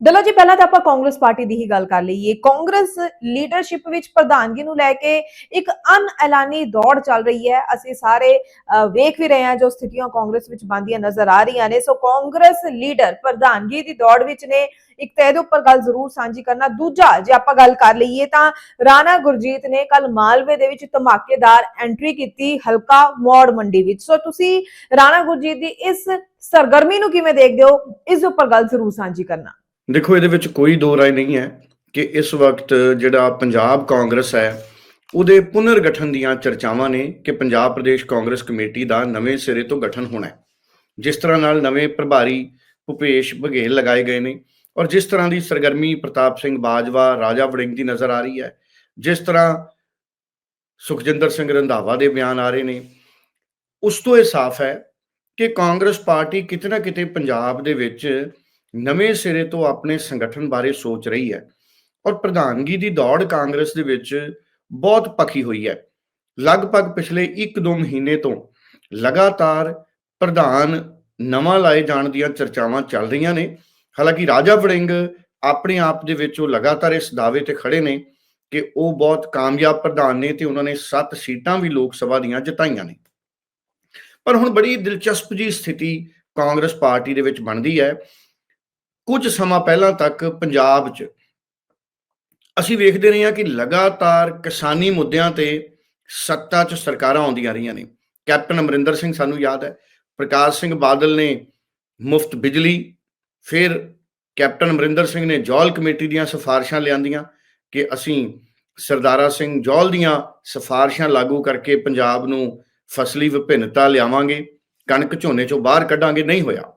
ਡੱਲਾ ਜੀ ਪਹਿਲਾਂ ਤਾਂ ਆਪਾਂ ਕਾਂਗਰਸ ਪਾਰਟੀ ਦੀ ਹੀ ਗੱਲ ਕਰ ਲਈਏ। ਕਾਂਗਰਸ ਲੀਡਰਸ਼ਿਪ ਵਿੱਚ ਪ੍ਰਧਾਨਗੀ ਨੂੰ ਲੈ ਕੇ ਇੱਕ ਅਨਐਲਾਨੀ ਦੌੜ ਚੱਲ ਰਹੀ ਹੈ। ਅਸੀਂ ਸਾਰੇ ਅਹ, ਵੇਖ ਵੀ ਰਹੇ ਹਾਂ ਜੋ ਸਥਿਤੀਆਂ ਕਾਂਗਰਸ ਵਿੱਚ ਬਣਦੀਆਂ ਨਜ਼ਰ ਆ ਰਹੀਆਂ ਨੇ। ਸੋ ਕਾਂਗਰਸ ਲੀਡਰ ਪ੍ਰਧਾਨਗੀ ਦੀ ਦੌੜ ਵਿੱਚ ਨੇ। ਇੱਕ ਤਾਂ ਇਹਦੇ ਉੱਪਰ ਗੱਲ ਜ਼ਰੂਰ ਸਾਂਝੀ ਕਰਨਾ। ਦੂਜਾ ਜੇ ਆਪਾਂ ਗੱਲ ਕਰ ਲਈਏ ਤਾਂ ਰਾਣਾ ਗੁਰਜੀਤ ਨੇ ਕੱਲ ਮਾਲਵੇ ਦੇ ਵਿੱਚ ਧਮਾਕੇਦਾਰ ਐਂਟਰੀ ਕੀਤੀ ਹਲਕਾ ਮੋੜ ਮੰਡੀ ਵਿੱਚ। ਸੋ ਤੁਸੀਂ ਰਾਣਾ ਗੁਰਜੀਤ ਦੀ ਇਸ ਸਰਗਰਮੀ ਨੂੰ ਕਿਵੇਂ ਦੇਖਦੇ ਹੋ? ਇਸ ਦੇ ਉੱਪਰ ਗੱਲ ਜ਼ਰੂਰ ਸਾਂਝੀ ਕਰਨਾ। ਦੇਖੋ, ਇਹਦੇ ਵਿੱਚ ਕੋਈ ਦੋ ਰਾਏ ਨਹੀਂ ਹੈ ਕਿ ਇਸ ਵਕਤ ਜਿਹੜਾ ਪੰਜਾਬ ਕਾਂਗਰਸ ਹੈ, ਉਹਦੇ ਪੁਨਰ ਗਠਨ ਦੀਆਂ ਚਰਚਾਵਾਂ ਨੇ ਕਿ ਪੰਜਾਬ ਪ੍ਰਦੇਸ਼ ਕਾਂਗਰਸ ਕਮੇਟੀ ਦਾ ਨਵੇਂ ਸਿਰੇ ਤੋਂ ਗਠਨ ਹੋਣਾ ਹੈ। ਜਿਸ ਤਰ੍ਹਾਂ ਨਾਲ ਨਵੇਂ ਪ੍ਰਭਾਰੀ ਭੁਪੇਸ਼ ਬਘੇਲ ਲਗਾਏ ਗਏ ਨੇ ਔਰ ਜਿਸ ਤਰ੍ਹਾਂ ਦੀ ਸਰਗਰਮੀ ਪ੍ਰਤਾਪ ਸਿੰਘ ਬਾਜਵਾ, ਰਾਜਾ ਵੜਿੰਗ ਦੀ ਨਜ਼ਰ ਆ ਰਹੀ ਹੈ, ਜਿਸ ਤਰ੍ਹਾਂ ਸੁਖਜਿੰਦਰ ਸਿੰਘ ਰੰਧਾਵਾ ਦੇ ਬਿਆਨ ਆ ਰਹੇ ਨੇ, ਉਸ ਤੋਂ ਇਹ ਸਾਫ਼ ਹੈ ਕਿ ਕਾਂਗਰਸ ਪਾਰਟੀ ਕਿਤੇ ਨਾ ਕਿਤੇ ਪੰਜਾਬ ਦੇ ਵਿੱਚ ਨਵੇਂ ਸਿਰੇ ਤੋਂ ਆਪਣੇ ਸੰਗਠਨ ਬਾਰੇ ਸੋਚ ਰਹੀ ਹੈ ਔਰ ਪ੍ਰਧਾਨਗੀ ਦੀ ਦੌੜ ਕਾਂਗਰਸ ਦੇ ਵਿੱਚ ਬਹੁਤ ਪੱਕੀ ਹੋਈ ਹੈ। ਲਗਭਗ ਪਿਛਲੇ 1-2 ਮਹੀਨੇ ਤੋਂ ਲਗਾਤਾਰ ਪ੍ਰਧਾਨ ਨਵਾਂ ਲਾਏ ਜਾਣ ਦੀਆਂ ਚਰਚਾਵਾਂ ਚੱਲ ਰਹੀਆਂ ਨੇ। ਹਾਲਾਂਕਿ ਰਾਜਾ ਵੜਿੰਗ ਆਪਣੇ ਆਪ ਦੇ ਵਿੱਚ ਉਹ ਲਗਾਤਾਰ ਇਸ ਦਾਅਵੇ ਤੇ ਖੜੇ ਨੇ ਕਿ ਉਹ ਬਹੁਤ ਕਾਮਯਾਬ ਪ੍ਰਧਾਨ ਨੇ ਤੇ ਉਹਨਾਂ ਨੇ 7 ਸੀਟਾਂ ਵੀ ਲੋਕ ਸਭਾ ਦੀਆਂ ਜਿਤਾਈਆਂ ਨੇ। ਪਰ ਹੁਣ ਬੜੀ ਦਿਲਚਸਪ ਜੀ ਸਥਿਤੀ ਕਾਂਗਰਸ ਪਾਰਟੀ ਦੇ ਵਿੱਚ ਬਣਦੀ ਹੈ ਕੁਝ ਸਮਾਂ ਪਹਿਲਾਂ ਤੱਕ ਪੰਜਾਬ 'ਚ ਅਸੀਂ ਵੇਖਦੇ ਰਹੇ ਹਾਂ ਕਿ ਲਗਾਤਾਰ ਕਿਸਾਨੀ ਮੁੱਦਿਆਂ ਤੇ ਸੱਤਾ 'ਚ ਸਰਕਾਰਾਂ ਆਉਂਦੀਆਂ ਰਹੀਆਂ ਨੇ। ਕੈਪਟਨ ਅਮਰਿੰਦਰ ਸਿੰਘ ਸਾਨੂੰ ਯਾਦ ਹੈ, ਪ੍ਰਕਾਸ਼ ਸਿੰਘ ਬਾਦਲ ਨੇ ਮੁਫਤ ਬਿਜਲੀ, ਫਿਰ ਕੈਪਟਨ ਅਮਰਿੰਦਰ ਸਿੰਘ ਨੇ ਜੌਲ ਕਮੇਟੀ ਦੀਆਂ ਸਿਫਾਰਿਸ਼ਾਂ ਲਿਆਂਦੀਆਂ ਕਿ ਅਸੀਂ ਸਰਦਾਰਾ ਸਿੰਘ ਜੌਲ ਦੀਆਂ ਸਿਫਾਰਿਸ਼ਾਂ ਲਾਗੂ ਕਰਕੇ ਪੰਜਾਬ ਨੂੰ ਫਸਲੀ ਵਿਭਿੰਨਤਾ ਲਿਆਵਾਂਗੇ, ਕਣਕ ਝੋਨੇ ਚੋਂ ਬਾਹਰ ਕੱਢਾਂਗੇ, ਨਹੀਂ ਹੋਇਆ।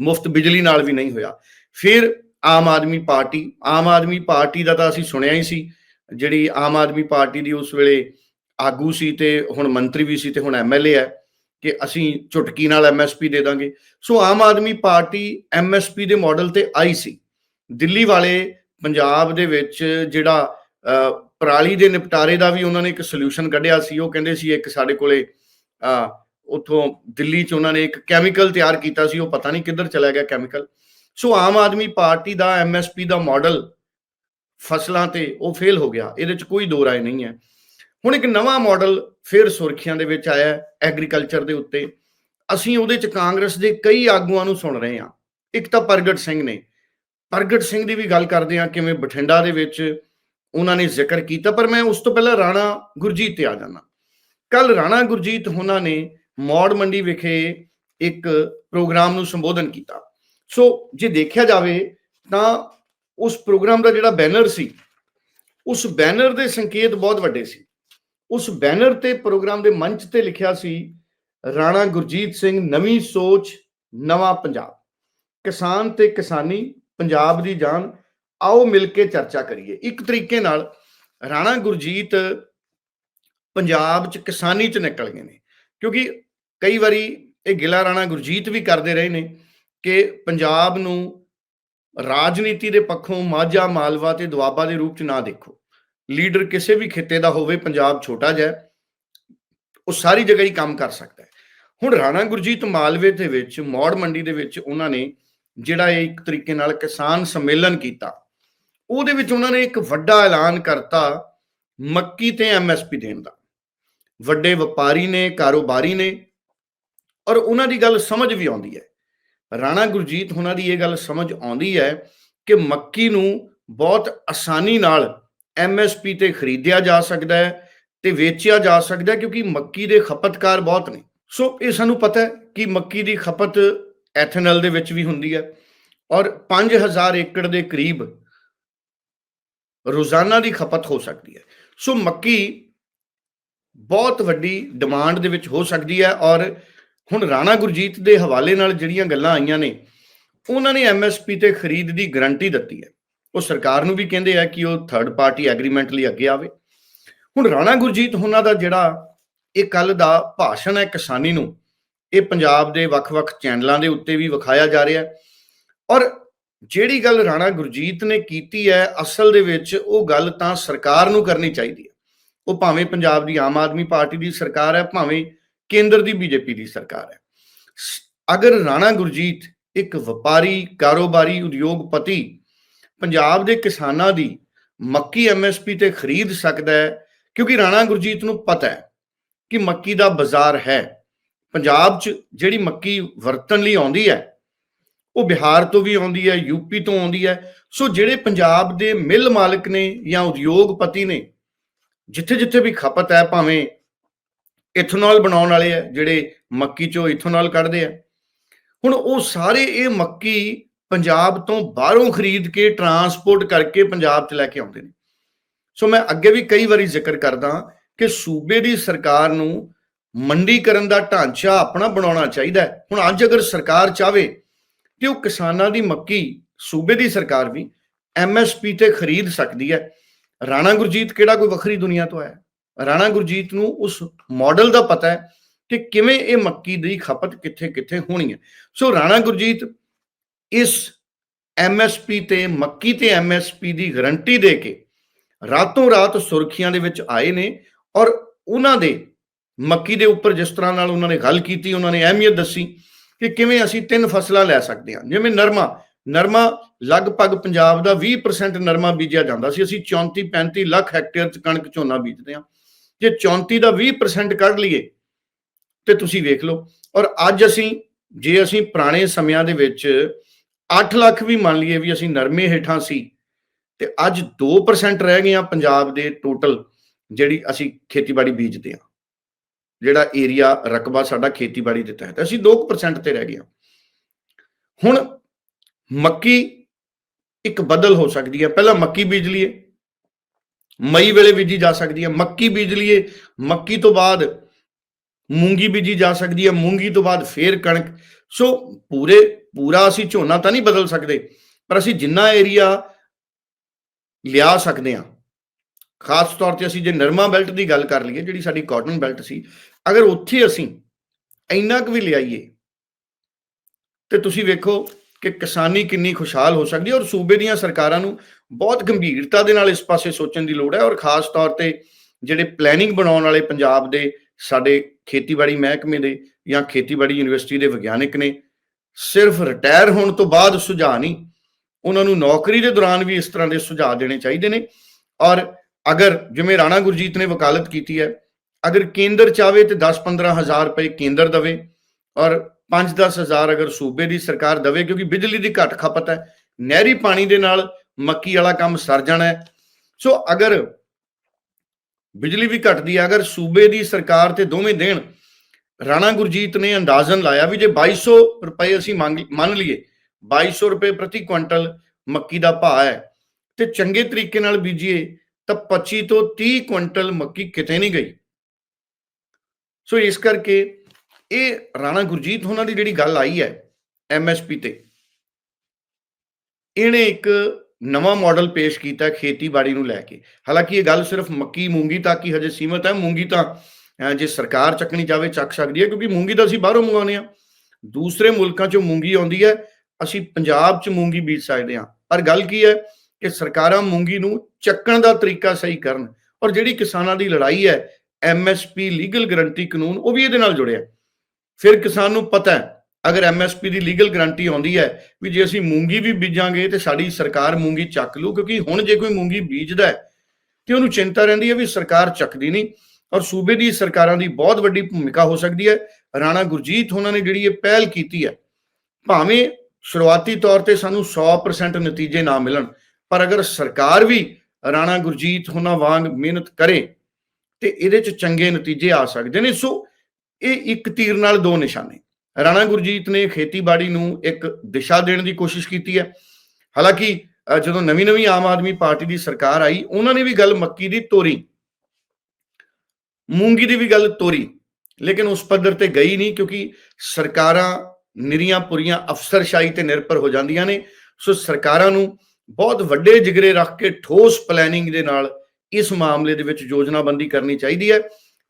ਮੁਫਤ ਬਿਜਲੀ ਨਾਲ ਵੀ ਨਹੀਂ ਹੋਇਆ। ਫਿਰ ਆਮ ਆਦਮੀ ਪਾਰਟੀ ਆਮ ਆਦਮੀ ਪਾਰਟੀ ਦਾ ਤਾਂ ਅਸੀਂ ਸੁਣਿਆ ਹੀ ਸੀ ਜਿਹੜੀ ਆਮ ਆਦਮੀ ਪਾਰਟੀ ਦੀ ਉਸ ਵੇਲੇ ਆਗੂ ਸੀ ਤੇ ਹੁਣ ਮੰਤਰੀ ਵੀ ਸੀ ਤੇ ਹੁਣ ਐਮਐਲਏ ਹੈ ਕਿ ਅਸੀਂ ਚੁਟਕੀ ਨਾਲ ਐਮਐਸਪੀ ਦੇ ਦਾਂਗੇ। So Aam Aadmi party MSP ਦੇ ਮਾਡਲ ਤੇ ਆਈ ਸੀ। ਦਿੱਲੀ ਵਾਲੇ ਪੰਜਾਬ ਦੇ ਵਿੱਚ ਜਿਹੜਾ ਅਹ, ਪਰਾਲੀ ਦੇ ਨਿਪਟਾਰੇ ਦਾ ਵੀ ਉਹਨਾਂ ਨੇ ਇੱਕ ਸੋਲੂਸ਼ਨ ਕੱਢਿਆ ਸੀ। ਉਹ ਕਹਿੰਦੇ ਸੀ ਇੱਕ ਸਾਡੇ ਕੋਲੇ ਅਹ, ਉਥੋਂ ਦਿੱਲੀ ਚ ਉਹਨਾਂ ਨੇ ਇੱਕ ਕੈਮੀਕਲ ਤਿਆਰ ਕੀਤਾ ਸੀ, ਉਹ ਪਤਾ ਨਹੀਂ ਕਿੱਧਰ ਚਲਾ ਗਿਆ chemical so Aam Aadmi party ਦਾ ਐਮਐਸਪੀ ਦਾ ਮਾਡਲ ਫਸਲਾਂ ਤੇ ਉਹ ਫੇਲ ਹੋ ਗਿਆ। ਇਹਦੇ ਚ ਕੋਈ ਦੋ ਰਾਏ ਨਹੀਂ ਹੈ। ਹੁਣ ਇੱਕ ਨਵਾਂ ਮਾਡਲ ਫਿਰ ਸੁਰਖੀਆਂ ਦੇ ਵਿੱਚ ਆਇਆ ਐਗਰੀਕਲਚਰ ਦੇ ਉੱਤੇ। ਅਸੀਂ ਉਹਦੇ ਚ ਕਾਂਗਰਸ ਦੇ ਕਈ ਆਗੂਆਂ ਨੂੰ ਸੁਣ ਰਹੇ ਹਾਂ। ਇੱਕ ਤਾਂ ਪ੍ਰਗਟ ਸਿੰਘ ਨੇ। ਪ੍ਰਗਟ ਸਿੰਘ ਦੀ ਵੀ ਗੱਲ ਕਰਦੇ ਹਾਂ, ਕਿਵੇਂ ਬਠਿੰਡਾ ਦੇ ਵਿੱਚ ਉਹਨਾਂ ਨੇ ਜ਼ਿਕਰ ਕੀਤਾ, ਪਰ ਮੈਂ ਉਸ ਤੋਂ ਪਹਿਲਾਂ ਰਾਣਾ ਗੁਰਜੀਤ ਤੇ ਆ ਜਾਣਾ ਕੱਲ ਰਾਣਾ ਗੁਰਜੀਤ ਉਹਨਾਂ ਨੇ ਮੌੜ ਮੰਡੀ ਵਿਖੇ ਇੱਕ ਪ੍ਰੋਗਰਾਮ ਨੂੰ ਸੰਬੋਧਨ ਕੀਤਾ। ਸੋ ਜੇ ਦੇਖਿਆ ਜਾਵੇ ਤਾਂ ਉਸ ਪ੍ਰੋਗਰਾਮ ਦਾ ਜਿਹੜਾ ਬੈਨਰ ਸੀ, ਉਸ ਬੈਨਰ ਦੇ ਸੰਕੇਤ ਬਹੁਤ ਵੱਡੇ ਸੀ। ਉਸ ਬੈਨਰ ਤੇ ਪ੍ਰੋਗਰਾਮ ਦੇ ਮੰਚ ਤੇ ਲਿਖਿਆ ਸੀ, ਰਾਣਾ ਗੁਰਜੀਤ ਸਿੰਘ ਨਵੀਂ ਸੋਚ, ਨਵਾਂ ਪੰਜਾਬ। ਕਿਸਾਨ ਤੇ ਕਿਸਾਨੀ, ਪੰਜਾਬ ਦੀ ਜਾਨ, ਆਓ ਮਿਲ ਕੇ ਚਰਚਾ ਕਰੀਏ। ਇੱਕ ਤਰੀਕੇ ਨਾਲ ਰਾਣਾ ਗੁਰਜੀਤ ਪੰਜਾਬ ਚ ਕਿਸਾਨੀ ਚ ਨਿਕਲ ਗਏ ਨੇ। ਕਿਉਂਕਿ ਕਈ ਵਾਰੀ ਇਹ ਗਿਲਾ ਰਾਣਾ ਗੁਰਜੀਤ ਵੀ ਕਰਦੇ ਰਹੇ ਨੇ ਕਿ ਪੰਜਾਬ ਨੂੰ ਰਾਜਨੀਤੀ ਦੇ ਪੱਖੋਂ ਮਾਝਾ, ਮਾਲਵਾ ਤੇ ਦੁਆਬਾ ਦੇ ਰੂਪ ਚ ਨਾ ਦੇਖੋ। ਲੀਡਰ ਕਿਸੇ ਵੀ ਖਿੱਤੇ ਦਾ ਹੋਵੇ, ਪੰਜਾਬ ਛੋਟਾ ਜਿਹਾ ਉਹ ਸਾਰੀ ਜਗ੍ਹਾ ਹੀ ਕੰਮ ਕਰ ਸਕਦਾ ਹੈ। ਹੁਣ ਰਾਣਾ ਗੁਰਜੀਤ ਮਾਲਵੇ ਦੇ ਵਿੱਚ, ਮੌੜ ਮੰਡੀ ਦੇ ਵਿੱਚ ਉਹਨਾਂ ਨੇ ਜਿਹੜਾ ਇਹ ਇੱਕ ਤਰੀਕੇ ਨਾਲ ਕਿਸਾਨ ਸੰਮੇਲਨ ਕੀਤਾ, ਉਹਦੇ ਵਿੱਚ ਉਹਨਾਂ ਨੇ ਇੱਕ ਵੱਡਾ ਐਲਾਨ ਕਰਤਾ ਮੱਕੀ ਤੇ ਐਮਐਸਪੀ ਦੇਣ ਦਾ। ਵੱਡੇ ਵਪਾਰੀ ਨੇ, ਕਾਰੋਬਾਰੀ ਨੇ ਔਰ ਉਹਨਾਂ ਦੀ ਗੱਲ ਸਮਝ ਵੀ ਆਉਂਦੀ ਹੈ। ਰਾਣਾ ਗੁਰਜੀਤ ਉਹਨਾਂ ਦੀ ਇਹ ਗੱਲ ਸਮਝ ਆਉਂਦੀ ਹੈ ਕਿ ਮੱਕੀ ਨੂੰ ਬਹੁਤ ਆਸਾਨੀ ਨਾਲ ਐਮਐਸਪੀ ਤੇ ਖਰੀਦਿਆ ਜਾ ਸਕਦਾ ਹੈ ਤੇ ਵੇਚਿਆ ਜਾ ਸਕਦਾ ਕਿਉਂਕਿ ਮੱਕੀ ਦੇ ਖਪਤਕਾਰ ਬਹੁਤ ਨੇ। ਸੋ ਇਹ ਸਾਨੂੰ ਪਤਾ ਹੈ ਕਿ ਮੱਕੀ ਦੀ ਖਪਤ ਐਥਨਲ ਦੇ ਵਿੱਚ ਵੀ ਹੁੰਦੀ ਹੈ ਔਰ 5000 ਏਕੜ ਦੇ ਕਰੀਬ ਰੋਜ਼ਾਨਾ ਦੀ ਖਪਤ ਹੋ ਸਕਦੀ ਹੈ। ਸੋ ਮੱਕੀ ਬਹੁਤ ਵੱਡੀ ਡਿਮਾਂਡ ਦੇ ਵਿੱਚ ਹੋ ਸਕਦੀ ਹੈ ਔਰ ਹੁਣ ਰਾਣਾ ਗੁਰਜੀਤ ਦੇ ਹਵਾਲੇ ਨਾਲ ਜਿਹੜੀਆਂ ਗੱਲਾਂ ਆਈਆਂ ਨੇ, ਉਹਨਾਂ ਨੇ ਐਮਐਸਪੀ ਤੇ ਖਰੀਦ ਦੀ ਗਾਰੰਟੀ ਦਿੱਤੀ ਹੈ। ਉਹ ਸਰਕਾਰ ਨੂੰ ਵੀ ਕਹਿੰਦੇ ਆ ਕਿ ਉਹ ਥਰਡ ਪਾਰਟੀ ਐਗਰੀਮੈਂਟ ਲਈ ਅੱਗੇ ਆਵੇ। ਹੁਣ ਰਾਣਾ ਗੁਰਜੀਤ, ਉਹਨਾਂ ਦਾ ਜਿਹੜਾ ਇਹ ਕੱਲ ਦਾ ਭਾਸ਼ਣ ਹੈ ਕਿਸਾਨੀ ਨੂੰ, ਇਹ ਪੰਜਾਬ ਦੇ ਵੱਖ-ਵੱਖ ਚੈਨਲਾਂ ਦੇ ਉੱਤੇ ਵੀ ਵਿਖਾਇਆ ਜਾ ਰਿਹਾ ਔਰ ਜਿਹੜੀ ਗੱਲ ਰਾਣਾ ਗੁਰਜੀਤ ਨੇ ਕੀਤੀ ਹੈ, ਅਸਲ ਦੇ ਵਿੱਚ ਉਹ ਗੱਲ ਤਾਂ ਸਰਕਾਰ ਨੂੰ ਕਰਨੀ ਚਾਹੀਦੀ ਹੈ। ਉਹ ਭਾਵੇਂ ਪੰਜਾਬ ਦੀ ਆਮ ਆਦਮੀ ਪਾਰਟੀ ਦੀ ਸਰਕਾਰ ਹੈ, ਭਾਵੇਂ ਕੇਂਦਰ ਦੀ ਬੀਜੇਪੀ ਦੀ ਸਰਕਾਰ ਹੈ। ਸ- ਅਗਰ ਰਾਣਾ ਗੁਰਜੀਤ ਇੱਕ ਵਪਾਰੀ, ਕਾਰੋਬਾਰੀ ਉਦਯੋਗਪਤੀ ਪੰਜਾਬ ਦੇ ਕਿਸਾਨਾਂ ਦੀ ਮੱਕੀ ਐਮਐਸਪੀ ਤੇ ਖਰੀਦ ਸਕਦਾ ਹੈ, ਕਿਉਂਕਿ ਰਾਣਾ ਗੁਰਜੀਤ ਨੂੰ ਪਤਾ ਹੈ ਕਿ ਮੱਕੀ ਦਾ ਬਾਜ਼ਾਰ ਹੈ। ਪੰਜਾਬ 'ਚ ਜਿਹੜੀ ਮੱਕੀ ਵਰਤਣ ਲਈ ਆਉਂਦੀ ਹੈ, ਉਹ ਬਿਹਾਰ ਤੋਂ ਵੀ ਆਉਂਦੀ ਹੈ ਯੂਪੀ ਤੋਂ ਆਉਂਦੀ ਹੈ। ਸੋ ਜਿਹੜੇ ਪੰਜਾਬ ਦੇ ਮਿਲ ਮਾਲਕ ਨੇ ਜਾਂ ਉਦਯੋਗਪਤੀ ਨੇ ਜਿੱਥੇ ਜਿੱਥੇ ਵੀ ਖਪਤ ਹੈ, ਭਾਵੇਂ ਇਥਨੋਲ ਬਣਾਉਣ ਵਾਲੇ ਆ, ਜਿਹੜੇ ਮੱਕੀ ਚੋਂ ਇਥਨੋਲ ਕੱਢਦੇ ਆ। ਹੁਣ ਉਹ ਸਾਰੇ ਇਹ ਮੱਕੀ ਪੰਜਾਬ ਤੋਂ ਬਾਹਰੋਂ ਖਰੀਦ ਕੇ ਟਰਾਂਸਪੋਰਟ ਕਰਕੇ ਪੰਜਾਬ 'ਚ ਲੈ ਕੇ ਆਉਂਦੇ ਨੇ। ਸੋ ਮੈਂ ਅੱਗੇ ਵੀ ਕਈ ਵਾਰੀ ਜ਼ਿਕਰ ਕਰਦਾ ਕਿ ਸੂਬੇ ਦੀ ਸਰਕਾਰ ਨੂੰ ਮੰਡੀਕਰਨ ਦਾ ਢਾਂਚਾ ਆਪਣਾ ਬਣਾਉਣਾ ਚਾਹੀਦਾ ਹੁਣ ਅੱਜ ਅਗਰ ਸਰਕਾਰ ਚਾਵੇ ਕਿ ਉਹ ਕਿਸਾਨਾਂ ਦੀ ਮੱਕੀ ਸੂਬੇ ਦੀ ਸਰਕਾਰ ਵੀ ਐਮਐਸਪੀ ਤੇ ਖਰੀਦ ਸਕਦੀ ਹੈ। ਰਾਣਾ ਗੁਰਜੀਤ ਕਿਹੜਾ ਕੋਈ ਵੱਖਰੀ ਦੁਨੀਆ ਤੋਂ ਆਇਆ? ਰਾਣਾ ਗੁਰਜੀਤ ਨੂੰ ਉਸ ਮਾਡਲ ਦਾ ਪਤਾ ਹੈ ਕਿ ਕਿਵੇਂ ਇਹ ਮੱਕੀ ਦੀ ਖਪਤ ਕਿੱਥੇ ਕਿੱਥੇ ਹੋਣੀ ਹੈ। ਸੋ ਰਾਣਾ ਗੁਰਜੀਤ ਇਸ ਐਮਐਸਪੀ ਤੇ, ਮੱਕੀ ਤੇ ਐਮਐਸਪੀ ਦੀ ਗਾਰੰਟੀ ਦੇ ਕੇ ਰਾਤੋਂ ਰਾਤ ਸੁਰਖੀਆਂ ਦੇ ਵਿੱਚ ਆਏ ਨੇ ਔਰ ਉਹਨਾਂ ਦੇ ਮੱਕੀ ਦੇ ਉੱਪਰ ਜਿਸ ਤਰ੍ਹਾਂ ਨਾਲ ਉਹਨਾਂ ਨੇ ਗੱਲ ਕੀਤੀ, ਉਹਨਾਂ ਨੇ ਅਹਿਮੀਅਤ ਦੱਸੀ ਕਿ ਕਿਵੇਂ ਅਸੀਂ ਤਿੰਨ ਫਸਲਾਂ ਲੈ ਸਕਦੇ ਹਾਂ। ਜਿਵੇਂ ਨਰਮਾ ਨਰਮਾ ਲਗਭਗ ਪੰਜਾਬ ਦਾ 20% ਨਰਮਾ ਬੀਜਿਆ ਜਾਂਦਾ ਸੀ। ਅਸੀਂ 34 35 ਲੱਖ ਹੈਕਟੇਅਰ ਚ ਕਣਕ ਝੋਨਾ ਬੀਜਦੇ ਹਾਂ। ਜੇ 34 ਦਾ 20% ਕੱਢ ਲਈਏ, ਤੇ ਤੁਸੀਂ ਵੇਖ ਲਓ। ਔਰ ਅੱਜ ਅਸੀਂ, ਜੇ ਅਸੀਂ ਪੁਰਾਣੇ ਸਮਿਆਂ ਦੇ ਵਿੱਚ 8 ਲੱਖ ਵੀ ਮੰਨ ਲਈਏ ਵੀ ਅਸੀਂ ਨਰਮੇ ਹੇਠਾਂ ਸੀ, ਤੇ ਅੱਜ 2% ਰਹਿ ਗਏ ਆ ਪੰਜਾਬ ਦੇ ਟੋਟਲ ਜਿਹੜੀ ਅਸੀਂ ਖੇਤੀਬਾੜੀ ਬੀਜਦੇ ਹਾਂ। ਜਿਹੜਾ ਏਰੀਆ ਰਕਬਾ ਸਾਡਾ ਖੇਤੀਬਾੜੀ ਦੇ ਤਹਿਤ। ਅਸੀਂ 2% ਤੇ ਰਹਿ ਗਏ ਹਾਂ। ਹੁਣ ਮੱਕੀ ਇੱਕ ਬਦਲ ਹੋ ਸਕਦੀ ਹੈ। ਪਹਿਲਾਂ ਮੱਕੀ ਬੀਜ ਲਈਏ। ਮਈ ਵੇਲੇ ਬੀਜੀ ਜਾ ਸਕਦੀ ਹੈ। ਮੱਕੀ ਬੀਜ ਲਈਏ। ਮੱਕੀ ਤੋਂ ਬਾਅਦ ਮੂੰਗੀ ਬੀਜੀ ਜਾ ਸਕਦੀ ਹੈ। ਮੂੰਗੀ ਤੋਂ ਬਾਅਦ ਫੇਰ ਕਣਕ। ਸੋ ਪੂਰੇ, ਪੂਰਾ ਅਸੀਂ ਝੋਨਾ ਤਾਂ ਨਹੀਂ ਬਦਲ ਸਕਦੇ, ਪਰ ਅਸੀਂ ਜਿੰਨਾ ਏਰੀਆ ਲਿਆ ਸਕਦੇ ਹਾਂ। ਖਾਸ ਤੌਰ ਤੇ ਅਸੀਂ ਜੇ ਨਰਮਾ ਬੈਲਟ ਦੀ ਗੱਲ ਕਰ ਲਈਏ, ਜਿਹੜੀ ਸਾਡੀ ਕਾਟਨ ਬੈਲਟ ਸੀ, ਅਗਰ ਉੱਥੇ ਅਸੀਂ ਇੰਨਾ ਕੁ ਵੀ ਲਿਆਈਏ, ਤੇ ਤੁਸੀਂ ਵੇਖੋ ਕਿ ਕਿਸਾਨੀ ਕਿੰਨੀ ਖੁਸ਼ਹਾਲ ਹੋ ਸਕਦੀ ਹੈ ਔਰ ਸੂਬੇ ਦੀਆਂ ਸਰਕਾਰਾਂ ਨੂੰ ਬਹੁਤ ਗੰਭੀਰਤਾ ਦੇ ਨਾਲ ਇਸ ਪਾਸੇ ਸੋਚਣ ਦੀ ਲੋੜ ਹੈ ਔਰ ਖਾਸ ਤੌਰ ਤੇ ਜਿਹੜੇ ਪਲੈਨਿੰਗ ਬਣਾਉਣ ਵਾਲੇ ਪੰਜਾਬ ਦੇ ਸਾਡੇ ਖੇਤੀਬਾੜੀ ਮਹਿਕਮੇ ਦੇ ਜਾਂ ਖੇਤੀਬਾੜੀ ਯੂਨੀਵਰਸਿਟੀ ਦੇ ਵਿਗਿਆਨਕ ਨੇ, ਸਿਰਫ ਰਿਟਾਇਰ ਹੋਣ ਤੋਂ ਬਾਅਦ ਸੁਝਾਅ ਨਹੀਂ, ਉਹਨਾਂ ਨੂੰ ਨੌਕਰੀ ਦੇ ਦੌਰਾਨ ਵੀ ਇਸ ਤਰ੍ਹਾਂ ਦੇ ਸੁਝਾਅ ਦੇਣੇ ਚਾਹੀਦੇ ਨੇ ਔਰ ਅਗਰ ਜਿਵੇਂ ਰਾਣਾ ਗੁਰਜੀਤ ਨੇ ਵਕਾਲਤ ਕੀਤੀ ਹੈ, ਅਗਰ ਕੇਂਦਰ ਚਾਵੇ ਤੇ 10-15 ਹਜ਼ਾਰ ਰੁਪਏ ਕੇਂਦਰ ਦਵੇ ਔਰ 5-10 ਹਜ਼ਾਰ ਅਗਰ ਸੂਬੇ ਦੀ ਸਰਕਾਰ ਦਵੇ, ਕਿਉਂਕਿ ਬਿਜਲੀ ਦੀ ਘੱਟ ਖਪਤ ਹੈ, ਨਹਿਰੀ ਪਾਣੀ ਦੇ ਨਾਲ ਮੱਕੀ ਵਾਲਾ ਕੰਮ ਸਰ ਜਾਣਾ ਹੈ। ਸੋ ਅਗਰ ਬਿਜਲੀ ਵੀ ਘਟਦੀ ਹੈ, ਅਗਰ ਸੂਬੇ ਦੀ ਸਰਕਾਰ ਤੇ ਦੋਵੇਂ ਦੇਣ, ਰਾਣਾ ਗੁਰਜੀਤ ਨੇ ਅੰਦਾਜ਼ਨ ਲਾਇਆ ਵੀ ਜੇ 2200 ਰੁਪਏ ਅਸੀਂ ਮੰਗ, ਮੰਨ ਲਈਏ 2200 ਰੁਪਏ ਪ੍ਰਤੀ ਕੁਇੰਟਲ ਮੱਕੀ ਦਾ ਭਾਅ ਹੈ, ਤੇ ਚੰਗੇ ਤਰੀਕੇ ਨਾਲ ਬੀਜੀਏ, ਤਾਂ 25 ਤੋਂ 30 ਕੁਇੰਟਲ ਮੱਕੀ ਕਿਤੇ ਨਹੀਂ ਗਈ। ਸੋ ਇਸ ਕਰਕੇ ਇਹ ਰਾਣਾ ਗੁਰਜੀਤ ਉਹਨਾਂ ਦੀ ਜਿਹੜੀ ਗੱਲ ਆਈ ਹੈ ਐਮਐਸਪੀ ਤੇ, ਇਹਨੇ ਇੱਕ ਨਵਾਂ ਮਾਡਲ ਪੇਸ਼ ਕੀਤਾ ਖੇਤੀਬਾੜੀ ਨੂੰ ਲੈ ਕੇ। ਹਾਲਾਂਕਿ ਇਹ ਗੱਲ ਸਿਰਫ ਮੱਕੀ, ਮੂੰਗੀ ਤੱਕ ਹੀ ਹਜੇ ਸੀਮਤ ਹੈ। ਮੂੰਗੀ ਤਾਂ ਜੇ ਸਰਕਾਰ ਚੱਕਣੀ ਚਾਵੇ ਚੱਕ ਸਕਦੀ ਹੈ, ਕਿਉਂਕਿ ਮੂੰਗੀ ਤਾਂ ਅਸੀਂ ਬਾਹਰੋਂ ਮੰਗਾਉਂਦੇ ਆ ਦੂਸਰੇ ਮੁਲਕਾਂ 'ਚੋਂ ਮੂੰਗੀ ਆਉਂਦੀ ਹੈ, ਅਸੀਂ ਪੰਜਾਬ 'ਚ ਮੂੰਗੀ ਬੀਜ ਸਕਦੇ ਹਾਂ। ਪਰ ਗੱਲ ਕੀ ਹੈ ਕਿ ਸਰਕਾਰਾਂ ਮੂੰਗੀ ਨੂੰ ਚੱਕਣ ਦਾ ਤਰੀਕਾ ਸਹੀ ਕਰਨ ਔਰ ਜਿਹੜੀ ਕਿਸਾਨਾਂ ਦੀ ਲੜਾਈ ਹੈ ਐਮਐਸਪੀ ਲੀਗਲ ਗਰੰਟੀ ਕਾਨੂੰਨ, ਉਹ ਵੀ ਇਹਦੇ ਨਾਲ ਜੁੜਿਆ। ਫਿਰ ਕਿਸਾਨ ਨੂੰ ਪਤਾ ਹੈ, ਅਗਰ ਐਮਐਸਪੀ ਦੀ ਲੀਗਲ ਗਰੰਟੀ ਆਉਂਦੀ ਹੈ ਵੀ ਜੇ ਅਸੀਂ ਮੂੰਗੀ ਵੀ ਬੀਜਾਂਗੇ ਤੇ ਸਾਡੀ ਸਰਕਾਰ ਮੂੰਗੀ ਚੱਕ ਲੂ, ਕਿਉਂਕਿ ਹੁਣ ਜੇ ਕੋਈ ਮੂੰਗੀ ਬੀਜਦਾ ਹੈ, ਤੇ ਉਹਨੂੰ ਚਿੰਤਾ ਰਹਿੰਦੀ ਹੈ ਵੀ ਸਰਕਾਰ ਚੱਕਦੀ ਨਹੀਂ ਔਰ ਸੂਬੇ ਦੀ ਸਰਕਾਰਾਂ ਦੀ ਬਹੁਤ ਵੱਡੀ ਭੂਮਿਕਾ ਹੋ ਸਕਦੀ ਹੈ। ਰਾਣਾ ਗੁਰਜੀਤ ਉਹਨਾਂ ਨੇ ਜਿਹੜੀ ਇਹ ਪਹਿਲ ਕੀਤੀ ਹੈ, ਭਾਵੇਂ ਸ਼ੁਰੂਆਤੀ ਤੌਰ ਤੇ ਸਾਨੂੰ 100% ਨਤੀਜੇ ਨਾ ਮਿਲਣ, ਪਰ ਅਗਰ ਸਰਕਾਰ ਵੀ ਰਾਣਾ ਗੁਰਜੀਤ ਉਹਨਾਂ ਵਾਂਗ ਮਿਹਨਤ ਕਰੇ, ਤੇ ਇਹਦੇ ਚ ਚੰਗੇ ਨਤੀਜੇ ਆ ਸਕਦੇ ਨੇ। ਸੋ ਇਹ ਇੱਕ ਤੀਰ ਨਾਲ ਦੋ ਨਿਸ਼ਾਨੇ। ਰਾਣਾ ਗੁਰਜੀਤ ਨੇ ਖੇਤੀਬਾੜੀ ਨੂੰ ਇੱਕ ਦਿਸ਼ਾ ਦੇਣ ਦੀ ਕੋਸ਼ਿਸ਼ ਕੀਤੀ ਹੈ। ਹਾਲਾਂਕਿ ਜਦੋਂ ਨਵੀਂ ਨਵੀਂ ਆਮ ਆਦਮੀ ਪਾਰਟੀ ਦੀ ਸਰਕਾਰ ਆਈ, ਉਹਨਾਂ ਨੇ ਵੀ ਗੱਲ ਮੱਕੀ ਦੀ ਤੋਰੀ। ਮੂੰਗੀ ਦੀ ਵੀ ਗੱਲ ਤੋਰੀ, ਲੇਕਿਨ ਉਸ ਪੱਧਰ ਤੇ ਗਈ ਨਹੀਂ ਕਿਉਂਕਿ ਸਰਕਾਰਾਂ ਨਿਰੀਆਂ ਪੁਰੀਆਂ ਅਫਸਰਸ਼ਾਹੀ ਤੇ ਨਿਰਭਰ ਹੋ ਜਾਂਦੀਆਂ ਨੇ। ਸੋ ਸਰਕਾਰਾਂ ਨੂੰ ਬਹੁਤ ਵੱਡੇ ਜਿਗਰੇ ਰੱਖ ਕੇ ਠੋਸ ਪਲੈਨਿੰਗ ਦੇ ਨਾਲ ਇਸ ਮਾਮਲੇ ਦੇ ਵਿੱਚ ਯੋਜਨਾਬੰਦੀ ਕਰਨੀ ਚਾਹੀਦੀ ਹੈ।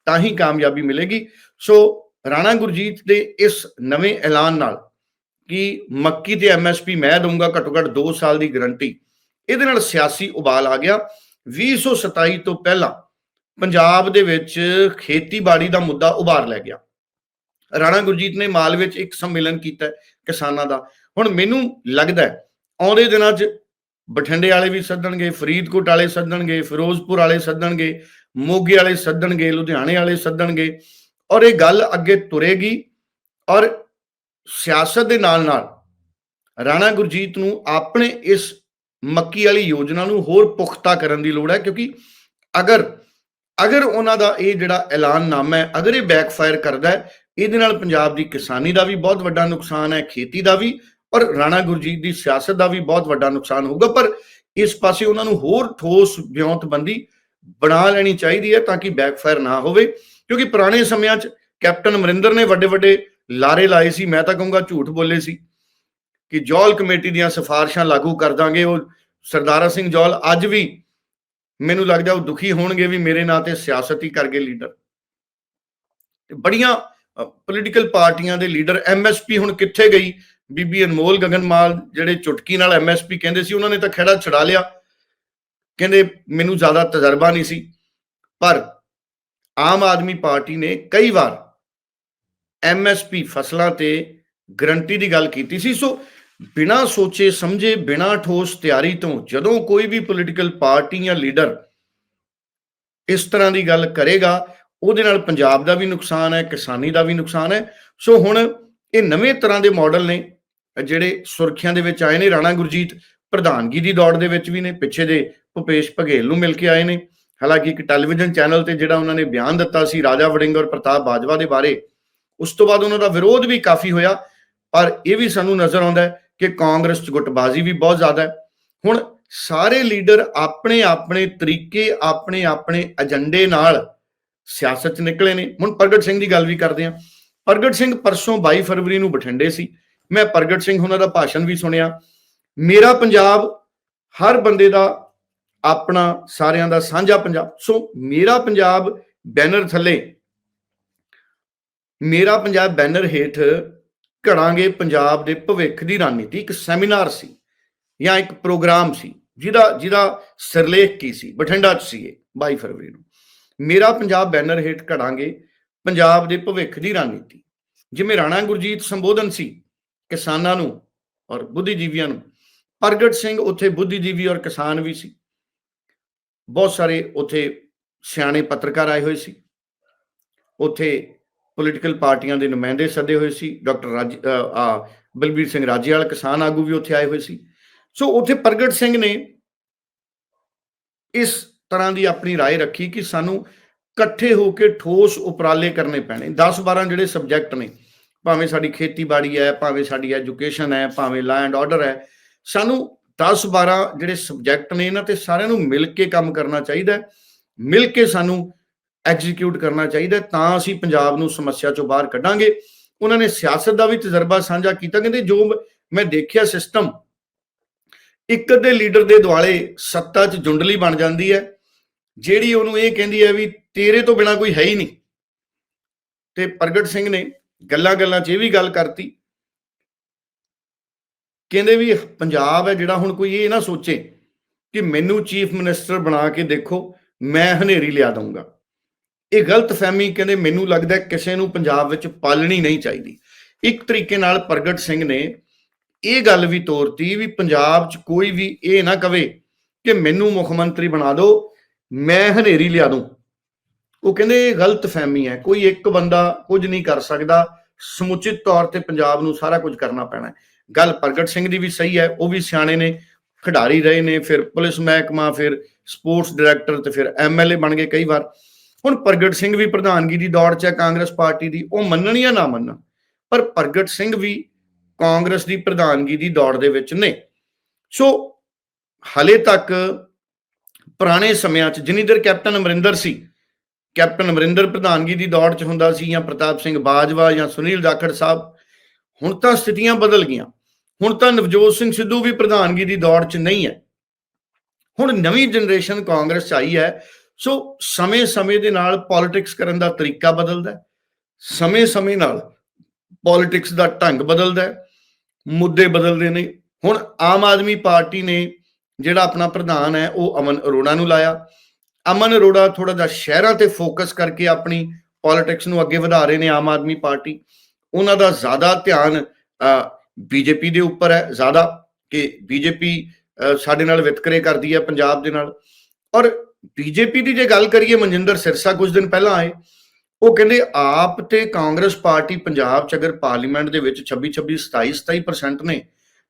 ਤਾਂ ਹੀ ਕਾਮਯਾਬੀ ਮਿਲੇਗੀ। ਸੋ ਰਾਣਾ ਗੁਰਜੀਤ ਦੇ ਇਸ ਨਵੇਂ ਐਲਾਨ ਨਾਲ ਕਿ ਮੱਕੀ ਤੇ ਐਮਐਸਪੀ ਮੈਂ ਦਊਂਗਾ ਘੱਟੋ ਘੱਟ 2 ਸਾਲ ਦੀ ਗਾਰੰਟੀ, ਇਹਦੇ ਨਾਲ ਸਿਆਸੀ ਉਬਾਲ ਆ ਗਿਆ। 2027 ਤੋਂ ਪਹਿਲਾਂ ਪੰਜਾਬ ਦੇ ਵਿੱਚ ਖੇਤੀਬਾੜੀ ਦਾ ਮੁੱਦਾ ਉਭਾਰ ਲੈ ਗਿਆ। ਰਾਣਾ ਗੁਰਜੀਤ ਨੇ ਮਾਲ ਵਿੱਚ ਇੱਕ ਸੰਮੇਲਨ ਕੀਤਾ ਕਿਸਾਨਾਂ ਦਾ। ਹੁਣ ਮੈਨੂੰ ਲੱਗਦਾ ਹੈ, ਆਉਂਦੇ ਦਿਨਾਂ 'ਚ ਬਠਿੰਡੇ ਵਾਲੇ ਵੀ ਸੱਦਣਗੇ, ਫਰੀਦਕੋਟ ਵਾਲੇ ਸੱਦਣਗੇ, ਫਿਰੋਜ਼ਪੁਰ ਵਾਲੇ ਸੱਦਣਗੇ ਮੋਗੇ ਵਾਲੇ ਸੱਦਣਗੇ, ਲੁਧਿਆਣੇ ਵਾਲੇ ਸੱਦਣਗੇ ਔਰ ਇਹ ਗੱਲ ਅੱਗੇ ਤੁਰੇਗੀ ਔਰ ਸਿਆਸਤ ਦੇ ਨਾਲ ਨਾਲ ਰਾਣਾ ਗੁਰਜੀਤ ਨੂੰ ਆਪਣੇ ਇਸ ਮੱਕੀ ਵਾਲੀ ਯੋਜਨਾ ਨੂੰ ਹੋਰ ਪੁਖਤਾ ਕਰਨ ਦੀ ਲੋੜ ਹੈ ਕਿਉਂਕਿ ਅਗਰ ਅਗਰ ਉਹਨਾਂ ਦਾ ਇਹ ਜਿਹੜਾ ਐਲਾਨਨਾਮਾ ਹੈ, ਅਗਰ ਇਹ ਬੈਕਫਾਇਰ ਕਰਦਾ ਹੈ, ਇਹਦੇ ਨਾਲ ਪੰਜਾਬ ਦੀ ਕਿਸਾਨੀ ਦਾ ਵੀ ਬਹੁਤ ਵੱਡਾ ਨੁਕਸਾਨ ਹੈ, ਖੇਤੀ ਦਾ ਵੀ ਔਰ ਰਾਣਾ ਗੁਰਜੀਤ ਦੀ ਸਿਆਸਤ ਦਾ ਵੀ ਬਹੁਤ ਵੱਡਾ ਨੁਕਸਾਨ ਹੋਊਗਾ, ਪਰ ਇਸ ਪਾਸੇ ਉਹਨਾਂ ਨੂੰ ਹੋਰ ਠੋਸ ਵਿਉਂਤਬੰਦੀ ਬਣਾ ਲੈਣੀ ਚਾਹੀਦੀ ਹੈ ਤਾਂ ਕਿ ਬੈਕਫਾਇਰ ਨਾ ਹੋਵੇ। ਕਿਉਂਕਿ ਪੁਰਾਣੇ ਸਮਿਆਂ 'ਚ ਕੈਪਟਨ ਅਮਰਿੰਦਰ ਨੇ ਵੱਡੇ ਵੱਡੇ ਲਾਰੇ ਲਾਏ ਸੀ। ਮੈਂ ਤਾਂ ਕਹੂੰਗਾ ਝੂਠ ਬੋਲੇ ਸੀ ਕਿ ਜੌਲ ਕਮੇਟੀ ਦੀਆਂ ਸਿਫਾਰਿਸ਼ਾਂ ਲਾਗੂ ਕਰ ਦਾਂਗੇ। ਉਹ ਸਰਦਾਰਾ ਸਿੰਘ ਜੌਲ ਅੱਜ ਵੀ ਮੈਨੂੰ ਲੱਗਦਾ ਉਹ ਦੁਖੀ ਹੋਣਗੇ ਵੀ ਮੇਰੇ ਨਾਂ ਤੇ ਸਿਆਸਤ ਹੀ ਕਰ ਗਏ ਲੀਡਰ। ਤੇ ਬੜੀਆਂ ਪੋਲੀਟੀਕਲ ਪਾਰਟੀਆਂ ਦੇ ਲੀਡਰ ਐਮਐਸਪੀ ਹੁਣ ਕਿੱਥੇ ਗਈ? ਬੀਬੀ ਅਨਮੋਲ ਗਗਨਮਾਲ, ਜਿਹੜੇ ਚੁਟਕੀ ਨਾਲ ਐਮਐਸਪੀ ਕਹਿੰਦੇ ਸੀ, ਉਹਨਾਂ ਨੇ ਤਾਂ ਖੜਾ ਛਡਾ ਲਿਆ। ਕਹਿੰਦੇ ਮੈਨੂੰ ਜ਼ਿਆਦਾ ਤਜਰਬਾ ਨਹੀਂ ਸੀ, ਪਰ ਆਮ ਆਦਮੀ ਪਾਰਟੀ ਨੇ ਕਈ ਵਾਰ ਐਮਐਸਪੀ ਫਸਲਾਂ ਤੇ ਗਰੰਟੀ ਦੀ ਗੱਲ ਕੀਤੀ ਸੀ। ਸੋ ਬਿਨਾਂ ਸੋਚੇ ਸਮਝੇ, ਬਿਨਾਂ ਠੋਸ ਤਿਆਰੀ ਤੋਂ ਜਦੋਂ ਕੋਈ ਵੀ ਪੋਲੀਟੀਕਲ ਪਾਰਟੀ ਜਾਂ ਲੀਡਰ ਇਸ ਤਰ੍ਹਾਂ ਦੀ ਗੱਲ ਕਰੇਗਾ, ਉਹਦੇ ਨਾਲ ਪੰਜਾਬ ਦਾ ਵੀ ਨੁਕਸਾਨ ਹੈ, ਕਿਸਾਨੀ ਦਾ ਵੀ ਨੁਕਸਾਨ ਹੈ। ਸੋ ਹੁਣ ਇਹ ਨਵੇਂ ਤਰ੍ਹਾਂ ਦੇ ਮਾਡਲ ਨੇ, ਜਿਹੜੇ ਸੁਰਖੀਆਂ ਦੇ ਵਿੱਚ ਆਏ ਨੇ, ਰਾਣਾ ਗੁਰਜੀਤ ਪ੍ਰਧਾਨਗੀ ਦੀ ਦੌੜ ਦੇ ਵਿੱਚ ਵੀ ਨੇ, ਪਿੱਛੇ ਦੇ ਭੁਪੇਸ਼ ਭਗੇਲ ਨੂੰ ਮਿਲ ਕੇ ਆਏ ਨੇ। ਹਾਲਾਂਕਿ ਇੱਕ ਟੈਲੀਵਿਜ਼ਨ ਚੈਨਲ ਤੇ ਜਿਹੜਾ ਉਹਨਾਂ ਨੇ ਬਿਆਨ ਦਿੱਤਾ ਸੀ ਰਾਜਾ ਵੜਿੰਗ ਔਰ ਪ੍ਰਤਾਪ ਬਾਜਵਾ ਦੇ ਬਾਰੇ, ਉਸ ਤੋਂ ਬਾਅਦ ਉਹਨਾਂ ਦਾ ਵਿਰੋਧ ਵੀ ਕਾਫੀ ਹੋਇਆ, ਪਰ ਇਹ ਵੀ ਸਾਨੂੰ ਨਜ਼ਰ ਆਉਂਦਾ ਹੈ ਕਿ ਕਾਂਗਰਸ ਚ ਗੁੱਟਬਾਜ਼ੀ ਵੀ ਬਹੁਤ ਜ਼ਿਆਦਾ ਹੈ। ਹੁਣ ਸਾਰੇ ਲੀਡਰ ਆਪਣੇ ਆਪਣੇ ਤਰੀਕੇ, ਆਪਣੇ ਆਪਣੇ ਏਜੰਡੇ ਨਾਲ ਸਿਆਸਤ ਚ ਨਿਕਲੇ ਨੇ। ਹੁਣ ਪ੍ਰਗਟ ਸਿੰਘ ਦੀ ਗੱਲ ਵੀ ਕਰਦੇ ਹਾਂ। ਪ੍ਰਗਟ ਸਿੰਘ ਪਰਸੋਂ 22 ਫਰਵਰੀ ਨੂੰ ਬਠਿੰਡੇ ਸੀ। ਮੈਂ ਪ੍ਰਗਟ ਸਿੰਘ ਉਹਨਾਂ ਦਾ ਭਾਸ਼ਣ ਵੀ ਸੁਣਿਆ। ਮੇਰਾ ਪੰਜਾਬ ਹਰ ਬੰਦੇ ਦਾ ਆਪਣਾ ਸਾਰਿਆਂ ਦਾ ਸਾਂਝਾ ਪੰਜਾਬ। ਸੋ ਮੇਰਾ ਪੰਜਾਬ ਬੈਨਰ ਥੱਲੇ, ਮੇਰਾ ਪੰਜਾਬ ਬੈਨਰ ਹੇਠ ਘੜਾਂਗੇ ਪੰਜਾਬ ਦੇ ਭਵਿੱਖ ਦੀ ਰਣਨੀਤੀ। ਇੱਕ ਸੈਮੀਨਾਰ ਸੀ ਜਾਂ ਇੱਕ ਪ੍ਰੋਗਰਾਮ ਸੀ, ਜਿਹਦਾ ਜਿਹਦਾ ਸਿਰਲੇਖ ਕੀ ਸੀ? ਬਠਿੰਡਾ ਚ ਸੀ ਇਹ 22 ਫਰਵਰੀ ਨੂੰ। ਮੇਰਾ ਪੰਜਾਬ ਬੈਨਰ ਹੇਠ ਘੜਾਂਗੇ ਪੰਜਾਬ ਦੇ ਭਵਿੱਖ ਦੀ ਰਣਨੀਤੀ। ਜਿਵੇਂ ਰਾਣਾ ਗੁਰਜੀਤ ਸੰਬੋਧਨ ਸੀ, ਕਿਸਾਨਾਂ ਨੂੰ ਔਰ ਬੁੱਧੀਜੀਵੀਆਂ ਨੂੰ। ਪ੍ਰਗਟ ਸਿੰਘ ਉੱਥੇ ਬੁੱਧੀਜੀਵੀ ਔਰ ਕਿਸਾਨ ਵੀ ਸੀ। ਬਹੁਤ ਸਾਰੇ ਉੱਥੇ ਸਿਆਣੇ ਪੱਤਰਕਾਰ ਆਏ ਹੋਏ ਸੀ ਉੱਥੇ ਪੋਲੀਟੀਕਲ ਪਾਰਟੀਆਂ ਦੇ ਨੁਮਾਇੰਦੇ ਸੱਦੇ ਹੋਏ ਸੀ ਡਾਕਟਰ ਰਾਜ ਅ, ਆ ਬਲਬੀਰ ਸਿੰਘ ਰਾਜੇਵਾਲ ਕਿਸਾਨ ਆਗੂ ਵੀ ਉੱਥੇ ਆਏ ਹੋਏ ਸੀ ਸੋ ਉੱਥੇ ਪ੍ਰਗਟ ਸਿੰਘ ਨੇ ਇਸ ਤਰ੍ਹਾਂ ਦੀ ਆਪਣੀ رائے ਰੱਖੀ ਕਿ ਸਾਨੂੰ ਇਕੱਠੇ ਹੋ ਕੇ ਠੋਸ ਉਪਰਾਲੇ ਕਰਨੇ ਪੈਣੇ 10 12 ਜਿਹੜੇ ਸਬਜੈਕਟ ਨੇ ਭਾਵੇਂ ਸਾਡੀ ਖੇਤੀਬਾੜੀ ਹੈ ਭਾਵੇਂ ਸਾਡੀ ਐਜੂਕੇਸ਼ਨ ਹੈ ਭਾਵੇਂ ਲਾ ਐਂਡ ਆਰਡਰ ਹੈ ਸਾਨੂੰ 10 12 ਜਿਹੜੇ ਸਬਜੈਕਟ ਨੇ ਇਹਨਾਂ ਤੇ ਸਾਰਿਆਂ ਨੂੰ ਮਿਲ ਕੇ ਕੰਮ ਕਰਨਾ ਚਾਹੀਦਾ ਹੈ, ਮਿਲ ਕੇ ਸਾਨੂੰ ਐਗਜ਼ੀਕਿਊਟ ਕਰਨਾ ਚਾਹੀਦਾ ਤਾਂ ਅਸੀਂ ਪੰਜਾਬ ਨੂੰ ਸਮੱਸਿਆ ਚੋਂ ਬਾਹਰ ਕੱਢਾਂਗੇ। ਉਹਨਾਂ ਨੇ ਸਿਆਸਤ ਦਾ ਵੀ ਤਜਰਬਾ ਸਾਂਝਾ ਕੀਤਾ, ਕਹਿੰਦੇ ਜੋ ਮੈਂ ਦੇਖਿਆ ਸਿਸਟਮ ਇੱਕ ਦੇ ਲੀਡਰ ਦੇ ਦੁਆਲੇ ਸੱਤਾ 'ਚ ਜੁੰਡਲੀ ਬਣ ਜਾਂਦੀ ਹੈ, ਜਿਹੜੀ ਉਹਨੂੰ ਇਹ ਕਹਿੰਦੀ ਹੈ ਵੀ ਤੇਰੇ ਤੋਂ ਬਿਨਾ ਕੋਈ ਹੈ ਹੀ ਨਹੀਂ। ਤੇ ਪ੍ਰਗਟ ਸਿੰਘ ਨੇ ਗੱਲਾਂ ਗੱਲਾਂ 'ਚ ਇਹ ਵੀ ਗੱਲ ਕਰਤੀ ਕਹਿੰਦੇ ਵੀ ਪੰਜਾਬ ਹੈ ਜਿਹੜਾ ਹੁਣ ਕੋਈ ਇਹ ਨਾ ਸੋਚੇ ਕਿ ਮੈਨੂੰ ਚੀਫ ਮਿਨਿਸਟਰ ਬਣਾ ਕੇ ਦੇਖੋ, ਮੈਂ ਹਨੇਰੀ ਲਿਆ ਦਊਂਗਾ। ਇਹ ਗਲਤ ਫਹਿਮੀ ਕਹਿੰਦੇ ਮੈਨੂੰ ਲੱਗਦਾ ਕਿਸੇ ਨੂੰ ਪੰਜਾਬ ਵਿੱਚ ਪਾਲਣੀ ਨਹੀਂ ਚਾਹੀਦੀ। ਇੱਕ ਤਰੀਕੇ ਨਾਲ ਪ੍ਰਗਟ ਸਿੰਘ ਨੇ ਇਹ ਗੱਲ ਵੀ ਤੋਰਤੀ ਵੀ ਪੰਜਾਬ 'ਚ ਕੋਈ ਵੀ ਇਹ ਨਾ ਕਵੇ ਕਿ ਮੈਨੂੰ ਮੁੱਖ ਮੰਤਰੀ ਬਣਾ ਦਿਓ ਮੈਂ ਹਨੇਰੀ ਲਿਆ ਦੂੰ ਉਹ ਕਹਿੰਦੇ ਇਹ ਗਲਤ ਫਹਿਮੀ ਹੈ, ਕੋਈ ਇੱਕ ਬੰਦਾ ਕੁਝ ਨਹੀਂ ਕਰ ਸਕਦਾ, ਸਮੁੱਚਿਤ ਤੌਰ ਤੇ ਪੰਜਾਬ ਨੂੰ ਸਾਰਾ ਕੁਝ ਕਰਨਾ ਪੈਣਾ ਹੈ। ਗੱਲ ਪ੍ਰਗਟ ਸਿੰਘ ਦੀ ਵੀ ਸਹੀ ਹੈ, ਉਹ ਵੀ ਸਿਆਣੇ ਨੇ, ਖਿਡਾਰੀ ਰਹੇ ਨੇ, ਫਿਰ ਪੁਲਿਸ ਮਹਿਕਮਾ, ਫਿਰ ਸਪੋਰਟਸ ਡਾਇਰੈਕਟਰ ਤੇ ਫਿਰ ਐਮਐਲਏ ਬਣ ਗਏ ਕਈ ਵਾਰ। ਹੁਣ ਪ੍ਰਗਟ ਸਿੰਘ ਵੀ ਪ੍ਰਧਾਨਗੀ ਦੀ ਦੌੜ 'ਚ ਹੈ, ਕਾਂਗਰਸ ਪਾਰਟੀ ਦੀ, ਉਹ ਮੰਨਣ ਜਾਂ ਨਾ ਮੰਨਣ? ਪਰ ਪ੍ਰਗਟ ਸਿੰਘ ਵੀ ਕਾਂਗਰਸ ਦੀ ਪ੍ਰਧਾਨਗੀ ਦੀ ਦੌੜ ਦੇ ਵਿੱਚ ਨੇ। ਸੋ ਹਲੇ ਤੱਕ ਪੁਰਾਣੇ ਸਮਿਆਂ 'ਚ ਜਿੰਨੀ ਦੇਰ ਕੈਪਟਨ ਅਮਰਿੰਦਰ ਸੀ, ਕੈਪਟਨ ਅਮਰਿੰਦਰ ਪ੍ਰਧਾਨਗੀ ਦੀ ਦੌੜ 'ਚ ਹੁੰਦਾ ਸੀ ਜਾਂ ਪ੍ਰਤਾਪ ਸਿੰਘ ਬਾਜਵਾ ਜਾਂ ਸੁਨੀਲ ਜਾਖੜ ਸਾਹਿਬ ਹੁਣ ਤਾਂ ਸਥਿਤੀਆਂ ਬਦਲ ਗਈਆਂ। ਹੁਣ ਤਾਂ ਨਵਜੋਤ ਸਿੰਘ ਸਿੱਧੂ ਵੀ ਪ੍ਰਧਾਨਗੀ ਦੀ ਦੌੜ 'ਚ ਨਹੀਂ ਹੈ। ਹੁਣ ਨਵੀਂ ਜਨਰੇਸ਼ਨ ਕਾਂਗਰਸ 'ਚ ਆਈ ਹੈ। ਸੋ ਸਮੇਂ-ਸਮੇਂ ਦੇ ਨਾਲ ਪੋਲਿਟਿਕਸ ਕਰਨ ਦਾ ਤਰੀਕਾ ਬਦਲਦਾ ਸਮੇਂ-ਸਮੇਂ ਨਾਲ ਪੋਲਿਟਿਕਸ ਦਾ ਢੰਗ ਬਦਲਦਾ ਮੁੱਦੇ ਬਦਲਦੇ ਨੇ। ਹੁਣ ਆਮ ਆਦਮੀ ਪਾਰਟੀ ਨੇ ਜਿਹੜਾ ਆਪਣਾ ਪ੍ਰਧਾਨ ਹੈ, ਉਹ ਅਮਨ ਅਰੋੜਾ ਨੂੰ ਲਾਇਆ। ਅਮਨ ਅਰੋੜਾ ਥੋੜਾ ਜਿਹਾ ਸ਼ਹਿਰਾਂ ਤੇ ਫੋਕਸ ਕਰਕੇ ਆਪਣੀ ਪੋਲਿਟਿਕਸ ਨੂੰ ਅੱਗੇ ਵਧਾ ਰਹੇ ਨੇ ਆਮ ਆਦਮੀ ਪਾਰਟੀ। ਉਹਨਾਂ ਦਾ ਜ਼ਿਆਦਾ ਧਿਆਨ ਬੀਜੇਪੀ ਦੇ ਉੱਪਰ ਹੈ, ਜ਼ਿਆਦਾ ਕਿ ਬੀਜੇਪੀ ਸਾਡੇ ਨਾਲ ਵਿਤਕਰੇ ਕਰਦੀ ਹੈ ਪੰਜਾਬ ਦੇ ਨਾਲ। ਔਰ ਬੀਜੇਪੀ ਦੀ ਜੇ ਗੱਲ ਕਰੀਏ, ਮਨਜਿੰਦਰ ਸਿਰਸਾ ਕੁਝ ਦਿਨ ਪਹਿਲਾਂ ਆਏ, ਉਹ ਕਹਿੰਦੇ ਆਪ ਤੇ ਕਾਂਗਰਸ ਪਾਰਟੀ ਪੰਜਾਬ ਚ ਅਗਰ ਪਾਰਲੀਮੈਂਟ ਦੇ ਵਿੱਚ 26 26 27 27% ਨੇ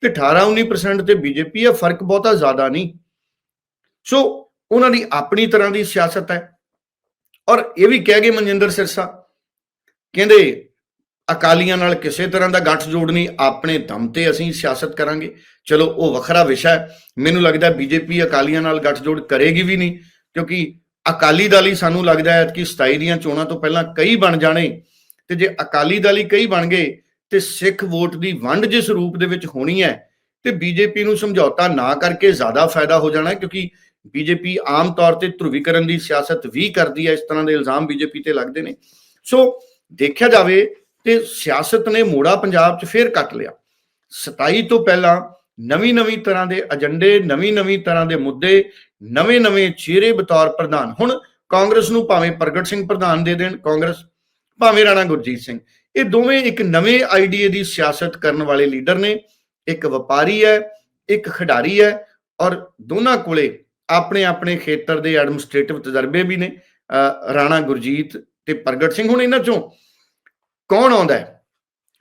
ਤੇ 18 19% ਤੇ ਬੀਜੇਪੀ ਹੈ, ਫ਼ਰਕ ਬਹੁਤਾ ਜ਼ਿਆਦਾ ਨਹੀਂ। ਸੋ ਉਹਨਾਂ ਦੀ ਆਪਣੀ ਤਰ੍ਹਾਂ ਦੀ ਸਿਆਸਤ ਹੈ। ਔਰ ਇਹ ਵੀ ਕਹਿ ਗਏ ਮਨਜਿੰਦਰ ਸਿਰਸਾ, ਕਹਿੰਦੇ ਅਕਾਲੀਆਂ ਨਾਲ ਕਿਸੇ ਤਰ੍ਹਾਂ ਦਾ ਗੱਠ ਜੋੜ ਨਹੀਂ, ਆਪਣੇ ਦਮ ਤੇ ਅਸੀਂ ਸਿਆਸਤ ਕਰਾਂਗੇ। ਚਲੋ, ਉਹ ਵੱਖਰਾ ਵਿਸ਼ਾ ਹੈ। ਮੈਨੂੰ ਲੱਗਦਾ ਬੀਜੇਪੀ ਅਕਾਲੀਆਂ ਨਾਲ ਗੱਠ ਜੋੜ ਕਰੇਗੀ ਵੀ ਨਹੀਂ, ਕਿਉਂਕਿ ਅਕਾਲੀ ਦਲ ਹੀ ਸਾਨੂੰ ਲੱਗਦਾ ਹੈ ਕਿ 27 ਦੀਆਂ ਚੋਣਾਂ ਤੋਂ ਪਹਿਲਾਂ ਕਈ ਬਣ ਜਾਣੇ। ਤੇ ਜੇ ਅਕਾਲੀ ਦਲ ਹੀ ਕਈ ਬਣ ਗਏ, ਤੇ ਸਿੱਖ ਵੋਟ ਦੀ ਵੰਡ ਜਿਸ ਰੂਪ ਦੇ ਵਿੱਚ ਹੋਣੀ ਹੈ, ਤੇ ਬੀਜੇਪੀ ਨੂੰ ਸਮਝੌਤਾ ਨਾ ਕਰਕੇ ਜ਼ਿਆਦਾ ਫਾਇਦਾ ਹੋ ਜਾਣਾ ਕਿਉਂਕਿ ਬੀਜੇਪੀ ਆਮ ਤੌਰ ਤੇ ਧਰੁਵੀਕਰਨ ਦੀ ਸਿਆਸਤ ਵੀ ਕਰਦੀ ਹੈ, ਇਸ ਤਰ੍ਹਾਂ ਦੇ ਇਲਜ਼ਾਮ ਬੀਜੇਪੀ ਤੇ ਲੱਗਦੇ ਨੇ। ਸੋ, ਦੇਖਿਆ ਜਾਵੇ ਤੇ ਸਿਆਸਤ ਨੇ ਮੋੜਾ ਪੰਜਾਬ 'ਚ ਫੇਰ ਕੱਟ ਲਿਆ। 27 ਤੋਂ ਪਹਿਲਾਂ ਨਵੀਂ ਨਵੀਂ ਤਰ੍ਹਾਂ ਦੇ ਏਜੰਡੇ ਨਵੀਂ ਨਵੀਂ ਤਰ੍ਹਾਂ ਦੇ ਮੁੱਦੇ ਨਵੇਂ ਨਵੇਂ ਚਿਹਰੇ ਬਤੌਰ ਪ੍ਰਧਾਨ। ਹੁਣ ਕਾਂਗਰਸ ਨੂੰ ਭਾਵੇਂ ਪ੍ਰਗਟ ਸਿੰਘ ਪ੍ਰਧਾਨ ਦੇ ਦੇਣ ਕਾਂਗਰਸ, ਭਾਵੇਂ ਰਾਣਾ ਗੁਰਜੀਤ ਸਿੰਘ, ਇਹ ਦੋਵੇਂ ਇੱਕ ਨਵੇਂ ਆਈਡੀਏ ਦੀ ਸਿਆਸਤ ਕਰਨ ਵਾਲੇ ਲੀਡਰ ਨੇ। ਇੱਕ ਵਪਾਰੀ ਹੈ, ਇੱਕ ਖਿਡਾਰੀ ਹੈ ਔਰ ਦੋਨਾਂ ਕੋਲੇ ਆਪਣੇ ਆਪਣੇ ਖੇਤਰ ਦੇ ਐਡਮਿਨਿਸਟ੍ਰੇਟਿਵ ਤਜਰਬੇ ਵੀ ਨੇ। ਰਾਣਾ ਗੁਰਜੀਤ ਤੇ ਪ੍ਰਗਟ ਸਿੰਘ ਹੁਣ ਇਹਨਾਂ ਚੋਂ ਕੌਣ ਆਉਂਦਾ ਹੈ?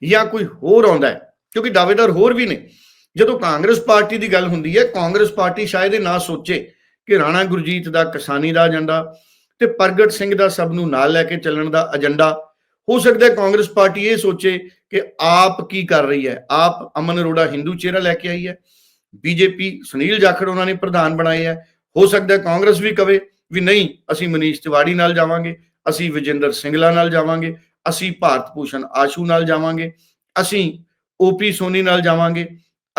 ਜਾਂ ਕੋਈ ਹੋਰ ਆਉਂਦਾ ਹੈ? ਕਿਉਂਕਿ ਦਾਅਵੇਦਾਰ ਹੋਰ ਵੀ ਨੇ। ਜਦੋਂ ਕਾਂਗਰਸ ਪਾਰਟੀ ਦੀ ਗੱਲ ਹੁੰਦੀ ਹੈ, ਕਾਂਗਰਸ ਪਾਰਟੀ ਸ਼ਾਇਦ ਇਹ ਨਾ ਸੋਚੇ ਕਿ ਰਾਣਾ ਗੁਰਜੀਤ ਦਾ ਕਿਸਾਨੀ ਦਾ ਏਜੰਡਾ ਤੇ ਪ੍ਰਗਟ ਸਿੰਘ ਦਾ ਸਭ ਨੂੰ ਨਾਲ ਲੈ ਕੇ ਚੱਲਣ ਦਾ ਏਜੰਡਾ। ਹੋ ਸਕਦਾ ਹੈ ਕਾਂਗਰਸ ਪਾਰਟੀ ਇਹ ਸੋਚੇ ਕਿ ਆਪ ਕੀ ਕਰ ਰਹੀ ਹੈ? ਆਪ ਅਮਨ ਅਰੋੜਾ ਹਿੰਦੂ ਚਿਹਰਾ ਲੈ ਕੇ ਆਈ ਹੈ। ਬੀਜੇਪੀ ਸੁਨੀਲ ਜਾਖੜ ਉਹਨਾਂ ਨੇ ਪ੍ਰਧਾਨ ਬਣਾਏ ਹੈ। ਹੋ ਸਕਦਾ ਹੈ ਕਾਂਗਰਸ ਵੀ ਕਵੇ ਵੀ ਨਹੀਂ, ਅਸੀਂ ਮਨੀਸ਼ ਤਿਵਾੜੀ ਨਾਲ ਜਾਵਾਂਗੇ, ਅਸੀਂ ਵਿਜੇਂਦਰ ਸਿੰਗਲਾ ਨਾਲ ਜਾਵਾਂਗੇ ਅਸੀਂ ਭਾਰਤ ਭੂਸ਼ਣ ਆਸ਼ੂ ਨਾਲ ਜਾਵਾਂਗੇ, ਅਸੀਂ ਓਪੀ ਸੋਨੀ ਨਾਲ ਜਾਵਾਂਗੇ,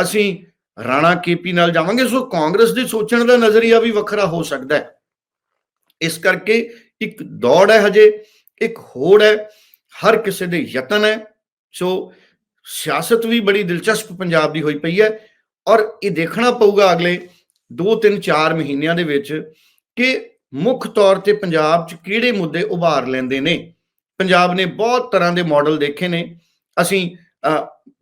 ਅਸੀਂ ਰਾਣਾ ਕੇਪੀ ਨਾਲ ਜਾਵਾਂਗੇ, ਸੋ ਕਾਂਗਰਸ ਦੇ ਸੋਚਣ ਦਾ ਨਜ਼ਰੀਆ ਵੀ ਵੱਖਰਾ ਹੋ ਸਕਦਾ ਹੈ। ਇਸ ਕਰਕੇ ਇੱਕ ਦੌੜ ਹੈ ਹਜੇ, ਇੱਕ ਹੋੜ ਹੈ, ਹਰ ਕਿਸੇ ਦੇ ਯਤਨ ਹੈ, ਸੋ ਸਿਆਸਤ ਵੀ ਬੜੀ ਦਿਲਚਸਪ ਪੰਜਾਬ ਦੀ ਹੋਈ ਪਈ ਹੈ, ਔਰ ਇਹ ਦੇਖਣਾ ਪਊਗਾ ਅਗਲੇ 2 3 4 ਮਹੀਨਿਆਂ ਦੇ ਵਿੱਚ ਕਿ ਮੁੱਖ ਤੌਰ ਤੇ ਪੰਜਾਬ 'ਚ ਕਿਹੜੇ ਮੁੱਦੇ ਉਭਾਰ ਲੈਂਦੇ ਨੇ। ਪੰਜਾਬ ਨੇ ਬਹੁਤ ਤਰ੍ਹਾਂ ਦੇ ਮਾਡਲ ਦੇਖੇ ਨੇ। ਅਸੀਂ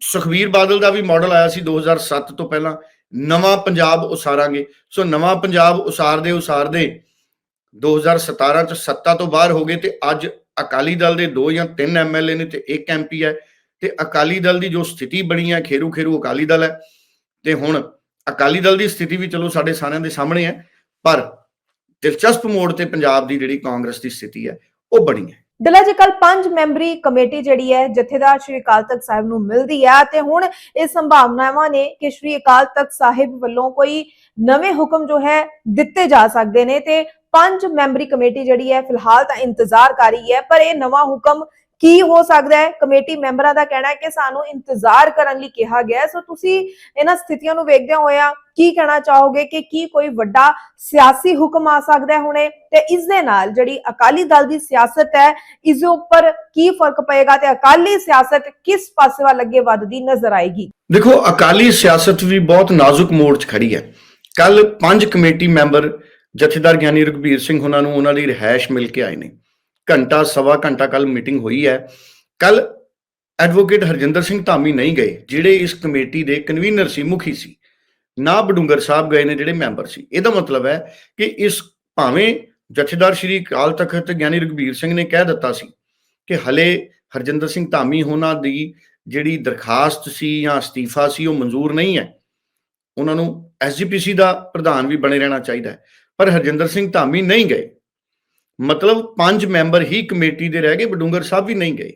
ਸੁਖਵੀਰ ਬਾਦਲ ਦਾ ਵੀ ਮਾਡਲ ਆਇਆ ਸੀ 2007 ਤੋਂ ਪਹਿਲਾਂ। ਨਵਾਂ ਪੰਜਾਬ ਉਸਾਰਾਂਗੇ। ਸੋ ਨਵਾਂ ਪੰਜਾਬ ਉਸਾਰਦੇ ਉਸਾਰਦੇ 2017 ਚ ਸੱਤਾ ਤੋਂ ਬਾਹਰ ਹੋ ਗਏ ਤੇ ਅੱਜ ਅਕਾਲੀ ਦਲ ਦੇ ਦੋ ਜਾਂ ਤਿੰਨ ਐਮਐਲਏ ਨੇ ਤੇ ਇੱਕ ਐਮਪੀ ਹੈ। ਤੇ ਅਕਾਲੀ ਦਲ ਦੀ ਜੋ ਸਥਿਤੀ ਬਣੀ ਹੈ, ਖੇਰੂ ਖੇਰੂ ਅਕਾਲੀ ਦਲ ਹੈ। ਤੇ ਹੁਣ ਅਕਾਲੀ ਦਲ ਦੀ ਸਥਿਤੀ ਵੀ ਚਲੋ ਸਾਡੇ ਸਾਰਿਆਂ ਦੇ ਸਾਹਮਣੇ ਹੈ, ਪਰ ਦਿਲਚਸਪ ਮੋੜ ਤੇ ਪੰਜਾਬ ਦੀ ਜਿਹੜੀ ਕਾਂਗਰਸ ਦੀ ਸਥਿਤੀ ਹੈ, ਉਹ ਬਣੀ ਹੈ। ਦਿਲਾ ਜੀ ਕੱਲ ਪੰਜ ਮੈਂਬਰੀ ਕਮੇਟੀ ਜਿਹੜੀ ਹੈ ਜਥੇਦਾਰ ਸ਼੍ਰੀ ਅਕਾਲ ਤਖਤ ਸਾਹਿਬ ਨੂੰ ਮਿਲਦੀ ਹੈ ਤੇ ਹੁਣ ਇਹ ਸੰਭਾਵਨਾਵਾਂ ਨੇ ਕਿ ਸ਼੍ਰੀ ਅਕਾਲ ਤਖਤ ਸਾਹਿਬ ਵੱਲੋਂ ਕੋਈ ਨਵੇਂ ਹੁਕਮ ਜੋ ਹੈ ਦਿੱਤੇ ਜਾ ਸਕਦੇ ਨੇ ਤੇ ਪੰਜ ਮੈਂਬਰੀ ਕਮੇਟੀ ਜਿਹੜੀ ਹੈ, ਫਿਲਹਾਲ ਤਾਂ ਇੰਤਜ਼ਾਰ ਕਰ ਰਹੀ ਹੈ, ਪਰ ਇਹ ਨਵਾਂ ਹੁਕਮ ਕੀ ਹੋ ਸਕਦਾ ਹੈ? ਕਮੇਟੀ ਮੈਂਬਰਾਂ ਦਾ ਕਹਿਣਾ ਹੈ ਕਿ ਸਾਨੂੰ ਇੰਤਜ਼ਾਰ ਕਰਨ ਲਈ ਕਿਹਾ ਗਿਆ ਸੋ ਤੁਸੀਂ ਇਹਨਾਂ ਸਥਿਤੀਆਂ ਨੂੰ ਵੇਖਦਿਆਂ ਹੋਇਆ ਕੀ ਕਹਿਣਾ ਚਾਹੋਗੇ ਕਿ ਕੀ ਕੋਈ ਵੱਡਾ ਸਿਆਸੀ ਹੁਕਮ ਆ ਸਕਦਾ ਹੈ ਹੁਣੇ? ਤੇ ਇਸ ਦੇ ਨਾਲ ਜਿਹੜੀ ਅਕਾਲੀ ਦਲ ਦੀ ਸਿਆਸਤ ਹੈ, ਇਸ ਦੇ ਉੱਪਰ ਕੀ ਫ਼ਰਕ ਪਏਗਾ ਤੇ ਅਕਾਲੀ ਸਿਆਸਤ ਕਿਸ ਪਾਸੇ ਵੱਲ ਅੱਗੇ ਵੱਧਦੀ ਨਜ਼ਰ ਆਏਗੀ? ਦੇਖੋ, ਅਕਾਲੀ ਸਿਆਸਤ ਵੀ ਬਹੁਤ ਨਾਜ਼ੁਕ ਮੋੜ 'ਚ ਖੜੀ ਹੈ। ਕੱਲ ਪੰਜ ਕਮੇਟੀ ਮੈਂਬਰ ਜਥੇਦਾਰ ਗਿਆਨੀ ਰਘਬੀਰ ਸਿੰਘ ਉਹਨਾਂ ਨੂੰ ਉਹਨਾਂ ਦੀ ਰਿਹਾਇਸ਼ ਮਿਲ ਕੇ ਆਏ ਨੇ। ਘੰਟਾ, ਸਵਾ ਘੰਟਾ ਕੱਲ ਮੀਟਿੰਗ ਹੋਈ ਹੈ। ਕੱਲ ਐਡਵੋਕੇਟ ਹਰਜਿੰਦਰ ਸਿੰਘ ਧਾਮੀ ਨਹੀਂ ਗਏ, ਜਿਹੜੇ ਇਸ ਕਮੇਟੀ ਦੇ ਕਨਵੀਨਰ ਸੀ, ਮੁਖੀ ਸੀ। ਨਾ ਬਡੂੰਗਰ ਸਾਹਿਬ ਗਏ ਨੇ ਜਿਹੜੇ ਮੈਂਬਰ ਸੀ। ਇਹਦਾ ਮਤਲਬ ਹੈ ਕਿ ਇਸ ਭਾਵੇਂ ਜਥੇਦਾਰ ਸ਼੍ਰੀ ਕਾਲ ਤਖਤ ਗਿਆਨੀ ਰਘਬੀਰ ਸਿੰਘ ਨੇ ਕਹਿ ਦਿੱਤਾ ਸੀ ਕਿ ਹਲੇ ਹਰਜਿੰਦਰ ਸਿੰਘ ਧਾਮੀ ਹੋਣਾ ਦੀ ਜਿਹੜੀ ਦਰਖਾਸਤ ਸੀ ਜਾਂ ਅਸਤੀਫਾ ਸੀ, ਉਹ ਮਨਜ਼ੂਰ ਨਹੀਂ ਹੈ। ਉਹਨਾਂ ਨੂੰ ਐਸਜੀਪੀਸੀ ਦਾ ਪ੍ਰਧਾਨ ਵੀ ਬਣੇ ਰਹਿਣਾ ਚਾਹੀਦਾ ਹੈ। ਪਰ ਹਰਜਿੰਦਰ ਸਿੰਘ ਧਾਮੀ ਨਹੀਂ ਗਏ। ਮਤਲਬ ਪੰਜ ਮੈਂਬਰ ਹੀ ਕਮੇਟੀ ਦੇ ਰਹਿ ਗਏ ਬਡੂੰਗਰ ਸਾਹਿਬ ਵੀ ਨਹੀਂ ਗਏ।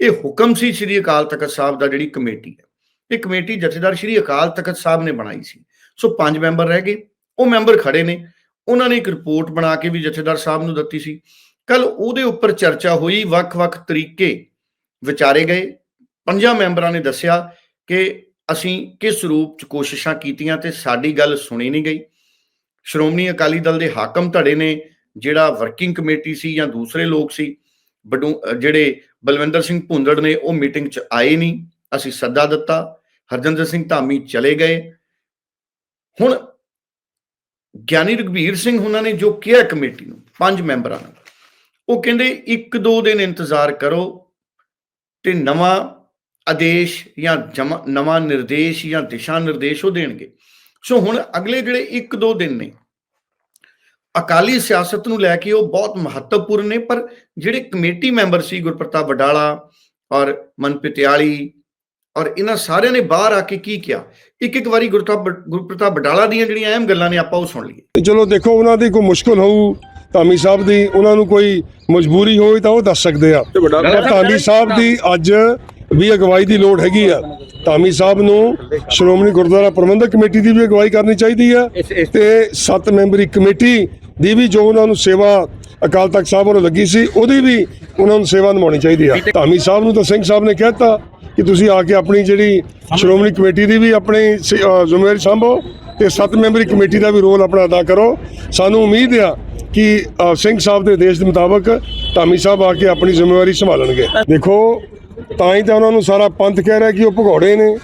ਇਹ ਹੁਕਮ ਸੀ ਸ੍ਰੀ ਅਕਾਲ ਤਖਤ ਸਾਹਿਬ ਦਾ ਜਿਹੜੀ ਕਮੇਟੀ ਹੈ। ਇਹ ਕਮੇਟੀ ਜਥੇਦਾਰ ਸ੍ਰੀ ਅਕਾਲ ਤਖਤ ਸਾਹਿਬ ਨੇ ਬਣਾਈ ਸੀ। ਸੋ ਪੰਜ ਮੈਂਬਰ ਰਹਿ ਗਏ। ਉਹ ਮੈਂਬਰ ਖੜੇ ਨੇ। ਉਹਨਾਂ ਨੇ ਇੱਕ ਰਿਪੋਰਟ ਬਣਾ ਕੇ ਵੀ ਜਥੇਦਾਰ ਸਾਹਿਬ ਨੂੰ ਦਿੱਤੀ ਸੀ। ਕੱਲ ਉਹਦੇ ਉੱਪਰ ਚਰਚਾ ਹੋਈ, ਵੱਖ-ਵੱਖ ਤਰੀਕੇ ਵਿਚਾਰੇ ਗਏ। ਪੰਜਾਂ ਮੈਂਬਰਾਂ ਨੇ ਦੱਸਿਆ ਕਿ ਅਸੀਂ ਕਿਸ ਰੂਪ ਚ ਕੋਸ਼ਿਸ਼ਾਂ ਕੀਤੀਆਂ ਤੇ ਸਾਡੀ ਗੱਲ ਸੁਣੀ ਨਹੀਂ ਗਈ। ਸ਼੍ਰੋਮਣੀ ਅਕਾਲੀ ਦਲ ਦੇ ਹਾਕਮ ਧੜੇ ਨੇ। ਜਿਹੜਾ ਵਰਕਿੰਗ ਕਮੇਟੀ ਸੀ ਜਾਂ ਦੂਸਰੇ ਲੋਕ ਸੀ, ਬਡੂ, ਜਿਹੜੇ ਬਲਵਿੰਦਰ ਸਿੰਘ ਭੁੰਦੜ ਨੇ ਉਹ ਮੀਟਿੰਗ 'ਚ ਆਏ ਨਹੀਂ, ਅਸੀਂ ਸੱਦਾ ਦਿੱਤਾ, ਹਰਜਿੰਦਰ ਸਿੰਘ ਧਾਮੀ ਚਲੇ ਗਏ। ਹੁਣ ਗਿਆਨੀ ਰਘਬੀਰ ਸਿੰਘ ਉਹਨਾਂ ਨੇ ਜੋ ਕਿਹਾ ਕਮੇਟੀ ਨੂੰ, ਪੰਜ ਮੈਂਬਰਾਂ ਨੂੰ, ਉਹ ਕਹਿੰਦੇ ਇੱਕ ਦੋ ਦਿਨ ਇੰਤਜ਼ਾਰ ਕਰੋ ਤੇ ਨਵਾਂ ਆਦੇਸ਼ ਜਾਂ ਜਮਾ- ਨਵਾਂ ਨਿਰਦੇਸ਼ ਜਾਂ ਦਿਸ਼ਾ ਨਿਰਦੇਸ਼ ਉਹ ਦੇਣਗੇ। ਸੋ ਹੁਣ ਅਗਲੇ ਜਿਹੜੇ ਇੱਕ ਦੋ ਦਿਨ ਨੇ ਅਕਾਲੀ ਸਿਆਸਤ ਨੂੰ ਲੈ ਕੇ ਉਹ ਬਹੁਤ ਮਹੱਤਵਪੂਰਨ ਨੇ ਪਰ ਜਿਹੜੇ ਕਮੇਟੀ ਮੈਂਬਰ ਸੀ ਗੁਰਪ੍ਰਤਾਪ ਵਡਾਲਾ ਔਰ ਮਨਪ੍ਰੀਤ ਆਲੀ ਔਰ ਇਹਨਾਂ ਸਾਰਿਆਂ ਨੇ ਬਾਹਰ ਆ ਕੇ ਕੀ ਕਿਹਾ? ਇੱਕ ਇੱਕ ਵਾਰੀ ਗੁਰਪ੍ਰਤਾਪ ਗੁਰਪ੍ਰਤਾਪ ਵਡਾਲਾ ਦੀਆਂ ਜਿਹੜੀਆਂ ਅਹਿਮ ਗੱਲਾਂ ਨੇ ਆਪਾਂ ਉਹ ਸੁਣ ਲਈਏ। ਤੇ ਚਲੋ ਦੇਖੋ ਉਹਨਾਂ ਦੀ ਕੋਈ ਮੁਸ਼ਕਲ ਹੋਊ ਧਾਮੀ ਸਾਹਿਬ ਦੀ ਉਹਨਾਂ ਨੂੰ ਕੋਈ ਮਜਬੂਰੀ ਹੋਈ ਤਾਂ ਉਹ ਦੱਸ ਸਕਦੇ ਆ। ਪਰ ਧਾਮੀ ਸਾਹਿਬ ਦੀ ਅੱਜ ਵੀ ਅਗਵਾਈ ਦੀ ਲੋੜ ਹੈਗੀ ਆ। ਧਾਮੀ ਸਾਹਿਬ ਨੂੰ ਸ਼੍ਰੋਮਣੀ ਗੁਰਦੁਆਰਾ ਪ੍ਰਬੰਧਕ ਕਮੇਟੀ ਦੀ ਵੀ ਅਗਵਾਈ ਕਰਨੀ ਚਾਹੀਦੀ ਆ ਤੇ ਸੱਤ ਮੈਂਬਰੀ ਕਮੇਟੀ ਦੀ ਵੀ ਜੋ ਉਹਨਾਂ ਨੂੰ ਸੇਵਾ ਅਕਾਲ ਤਖਤ ਸਾਹਿਬ ਵੱਲੋਂ ਲੱਗੀ ਸੀ ਉਹਦੀ ਵੀ ਉਹਨਾਂ ਨੂੰ ਸੇਵਾ ਨਿਭਾਉਣੀ ਚਾਹੀਦੀ ਆ। ਧਾਮੀ ਸਾਹਿਬ ਨੂੰ ਤਾਂ ਸਿੰਘ ਸਾਹਿਬ ਨੇ ਕਹਿਤਾ ਕਿ ਤੁਸੀਂ ਆ ਕੇ ਆਪਣੀ ਜਿਹੜੀ ਸ਼੍ਰੋਮਣੀ ਕਮੇਟੀ ਦੀ ਵੀ ਆਪਣੀ ਜ਼ਿੰਮੇਵਾਰੀ ਸੰਭੋ ਤੇ ਸੱਤ ਮੈਂਬਰੀ ਕਮੇਟੀ ਦਾ ਵੀ ਰੋਲ ਆਪਣਾ ਅਦਾ ਕਰੋ। ਸਾਨੂੰ ਉਮੀਦ ਆ ਕਿ ਸਿੰਘ ਸਾਹਿਬ ਦੇ ਆਦੇਸ਼ ਦੇ ਮੁਤਾਬਕ ਧਾਮੀ ਸਾਹਿਬ ਆ ਕੇ ਆਪਣੀ ਜ਼ਿੰਮੇਵਾਰੀ ਸੰਭਾਲਣਗੇ। ਦੇਖੋ ਤਾਂ ਹੀ ਤਾਂ ਉਹਨਾਂ ਨੂੰ ਸਾਰਾ ਪੰਥ ਕਹਿ ਰਿਹਾ ਕਿ ਉਹ ਭਗੌੜੇ ਨੇ।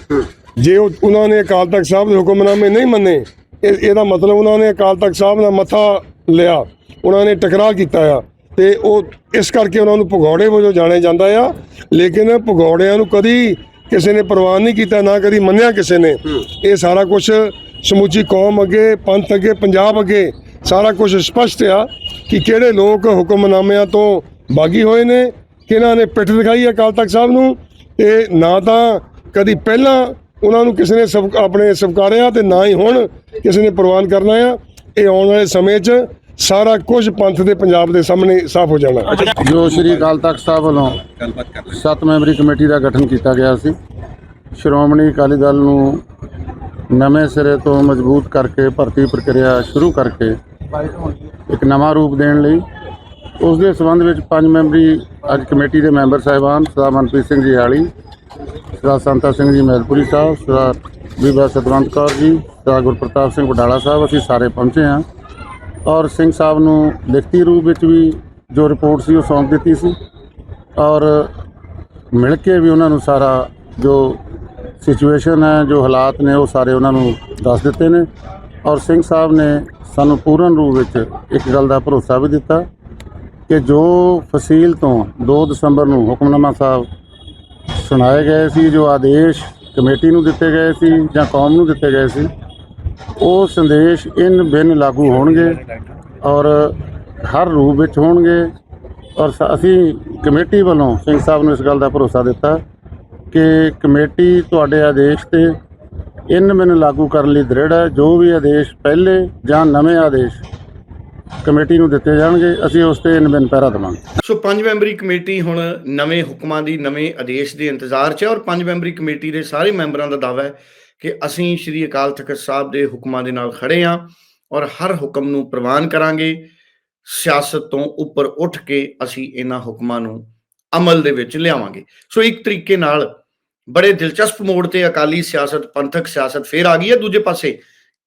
ਜੇ ਉਹ ਉਹਨਾਂ ਨੇ ਅਕਾਲ ਤਖਤ ਸਾਹਿਬ ਦੇ ਹੁਕਮਨਾਮੇ ਨਹੀਂ ਮੰਨੇ ਇਹ- ਇਹਦਾ ਮਤਲਬ ਉਹਨਾਂ ਨੇ ਅਕਾਲ ਤਖਤ ਸਾਹਿਬ ਦਾ ਮੱਥਾ ਲਿਆ। ਉਹਨਾਂ ਨੇ ਟਕਰਾਅ ਕੀਤਾ ਆ ਤੇ ਉਹ ਇਸ ਕਰਕੇ ਉਹਨਾਂ ਨੂੰ ਭਗੌੜੇ ਵਜੋਂ ਜਾਣਿਆ ਜਾਂਦਾ ਆ। ਲੇਕਿਨ ਭਗੌੜਿਆਂ ਨੂੰ ਕਦੀ ਕਿਸੇ ਨੇ ਪ੍ਰਵਾਨ ਨਹੀਂ ਕੀਤਾ ਨਾ ਕਦੀ ਮੰਨਿਆ ਕਿਸੇ ਨੇ। ਇਹ ਸਾਰਾ ਕੁਝ ਸਮੁੱਚੀ ਕੌਮ ਅੱਗੇ ਪੰਥ ਅੱਗੇ ਪੰਜਾਬ ਅੱਗੇ ਸਾਰਾ ਕੁਝ ਸਪਸ਼ਟ ਆ ਕਿ ਕਿਹੜੇ ਲੋਕ ਹੁਕਮਨਾਮਿਆਂ ਤੋਂ ਬਾਗੀ ਹੋਏ ਨੇ ਕਿਹਨਾਂ ਨੇ ਪਿੱਠ ਦਿਖਾਈ ਅਕਾਲ ਤਖਤ ਸਾਹਿਬ ਨੂੰ ਤੇ ਨਾ ਤਾਂ ਕਦੀ ਪਹਿਲਾਂ ਉਹਨਾਂ ਨੂੰ ਕਿਸੇ ਨੇ ਆਪਣੇ ਸਵਕਾਰਿਆ ਤੇ ਨਾ ਹੀ ਹੁਣ ਕਿਸੇ ਨੇ ਪ੍ਰਵਾਨ ਕਰਨਾ ਆ। ਇਹ ਆਉਣ ਵਾਲੇ ਸਮੇਂ 'ਚ ਸਾਰਾ ਕੁਝ ਪੰਥ ਦੇ ਪੰਜਾਬ ਦੇ ਸਾਹਮਣੇ ਸਾਫ਼ ਹੋ ਜਾਣਾ। ਜੋ ਸ਼੍ਰੀ ਅਕਾਲ ਤਖਤ ਸਾਹਿਬ ਵੱਲੋਂ ਸੱਤ ਮੈਂਬਰੀ ਕਮੇਟੀ ਦਾ ਗਠਨ ਕੀਤਾ ਗਿਆ ਸੀ। ਸ਼੍ਰੋਮਣੀ ਅਕਾਲੀ ਦਲ ਨੂੰ ਨਵੇਂ ਸਿਰੇ ਤੋਂ ਮਜ਼ਬੂਤ ਕਰਕੇ ਭਰਤੀ ਪ੍ਰਕਿਰਿਆ ਸ਼ੁਰੂ ਕਰਕੇ ਇੱਕ ਨਵਾਂ ਰੂਪ ਦੇਣ ਲਈ ਉਸ ਦੇ ਸੰਬੰਧ ਵਿੱਚ ਪੰਜ ਮੈਂਬਰੀ ਅੱਜ ਕਮੇਟੀ ਦੇ ਮੈਂਬਰ ਸਾਹਿਬਾਨ ਸਰਦਾਰ ਮਨਪ੍ਰੀਤ ਸਿੰਘ ਜੀ ਹਾਲੀ ਸਰਦਾਰ ਸੰਤਾ ਸਿੰਘ ਜੀ ਮਹਿਲਪੁਰੀ ਸਾਹਿਬ ਸਰਦਾਰ ਬੀਬਾ ਸਤਵੰਤ ਕੌਰ ਜੀ ਸਰਦਾਰ ਗੁਰਪ੍ਰਤਾਪ ਸਿੰਘ ਬਡਾਲਾ ਸਾਹਿਬ, ਅਸੀਂ ਸਾਰੇ ਪਹੁੰਚੇ ਹਾਂ। ਔਰ ਸਿੰਘ ਸਾਹਿਬ ਨੂੰ ਲਿਖਤੀ ਰੂਪ ਵਿੱਚ ਵੀ ਜੋ ਰਿਪੋਰਟ ਸੀ ਉਹ ਸੌਂਪ ਦਿੱਤੀ ਸੀ। ਔਰ ਮਿਲ ਕੇ ਵੀ ਉਹਨਾਂ ਨੂੰ ਸਾਰਾ ਜੋ ਸਿਚੁਏਸ਼ਨ ਹੈ, ਜੋ ਹਾਲਾਤ ਨੇ, ਉਹ ਸਾਰੇ ਉਹਨਾਂ ਨੂੰ ਦੱਸ ਦਿੱਤੇ ਨੇ। ਔਰ ਸਿੰਘ ਸਾਹਿਬ ਨੇ ਸਾਨੂੰ ਪੂਰਨ ਰੂਪ ਵਿੱਚ ਇੱਕ ਗੱਲ ਦਾ ਭਰੋਸਾ ਵੀ ਦਿੱਤਾ ਕਿ ਜੋ ਫਸੀਲ ਤੋਂ 2 ਦਸੰਬਰ ਨੂੰ ਹੁਕਮਨਾਮਾ ਸਾਹਿਬ ਸੁਣਾਏ ਗਏ ਸੀ, ਜੋ ਆਦੇਸ਼ ਕਮੇਟੀ ਨੂੰ ਦਿੱਤੇ ਗਏ ਸੀ ਜਾਂ ਕੌਮ ਨੂੰ ਦਿੱਤੇ ਗਏ ਸੀ, ਉਹ ਸੰਦੇਸ਼ ਇਨ ਬਿਨ ਲਾਗੂ ਹੋਣਗੇ ਔਰ ਹਰ ਰੂਪ ਵਿੱਚ ਹੋਣਗੇ ਔਰ ਅਸੀਂ ਕਮੇਟੀ ਵੱਲੋਂ ਸਿੰਘ ਸਾਹਿਬ ਨੂੰ ਇਸ ਗੱਲ ਦਾ ਭਰੋਸਾ ਦਿੱਤਾ ਕਿ ਕਮੇਟੀ ਤੁਹਾਡੇ ਆਦੇਸ਼ ਤੇ ਇਨ ਬਿਨ ਲਾਗੂ ਕਰਨ ਲਈ ਦ੍ਰਿੜ ਹੈ, ਜੋ ਵੀ ਆਦੇਸ਼ ਪਹਿਲੇ ਜਾਂ ਨਵੇਂ ਆਦੇਸ਼ ਕਮੇਟੀ ਨੂੰ ਦਿੱਤੇ ਜਾਣਗੇ, ਅਸੀਂ ਉਸ ਤੇ ਇਨ ਬਿਨ ਪਹਿਰਾ ਸੋ ਪੰਜ ਮੈਂਬਰੀ ਕਮੇਟੀ ਹੁਣ ਨਵੇਂ ਹੁਕਮਾਂ ਦੀ, ਨਵੇਂ ਆਦੇਸ਼ ਦੇ ਇੰਤਜ਼ਾਰ 'ਚ ਹੈ ਔਰ ਪੰਜ ਮੈਂਬਰੀ ਕਮੇਟੀ ਦੇ ਸਾਰੇ ਮੈਂਬਰਾਂ ਦਾ ਦਾਅਵਾ ਹੈ ਕਿ ਅਸੀਂ ਸ੍ਰੀ ਅਕਾਲ ਤਖਤ ਸਾਹਿਬ ਦੇ ਹੁਕਮਾਂ ਦੇ ਨਾਲ ਖੜੇ ਹਾਂ ਔਰ ਹਰ ਹੁਕਮ ਨੂੰ ਪ੍ਰਵਾਨ ਕਰਾਂਗੇ। ਸਿਆਸਤ ਤੋਂ ਉੱਪਰ ਉੱਠ ਕੇ ਅਸੀਂ ਇਹਨਾਂ ਹੁਕਮਾਂ ਨੂੰ ਅਮਲ ਦੇ ਵਿੱਚ ਲਿਆਵਾਂਗੇ। ਸੋ ਇੱਕ ਤਰੀਕੇ ਨਾਲ ਬੜੇ ਦਿਲਚਸਪ ਮੋੜ ਤੇ ਅਕਾਲੀ ਸਿਆਸਤ, ਪੰਥਕ ਸਿਆਸਤ ਫੇਰ ਆ ਗਈ ਹੈ। ਦੂਜੇ ਪਾਸੇ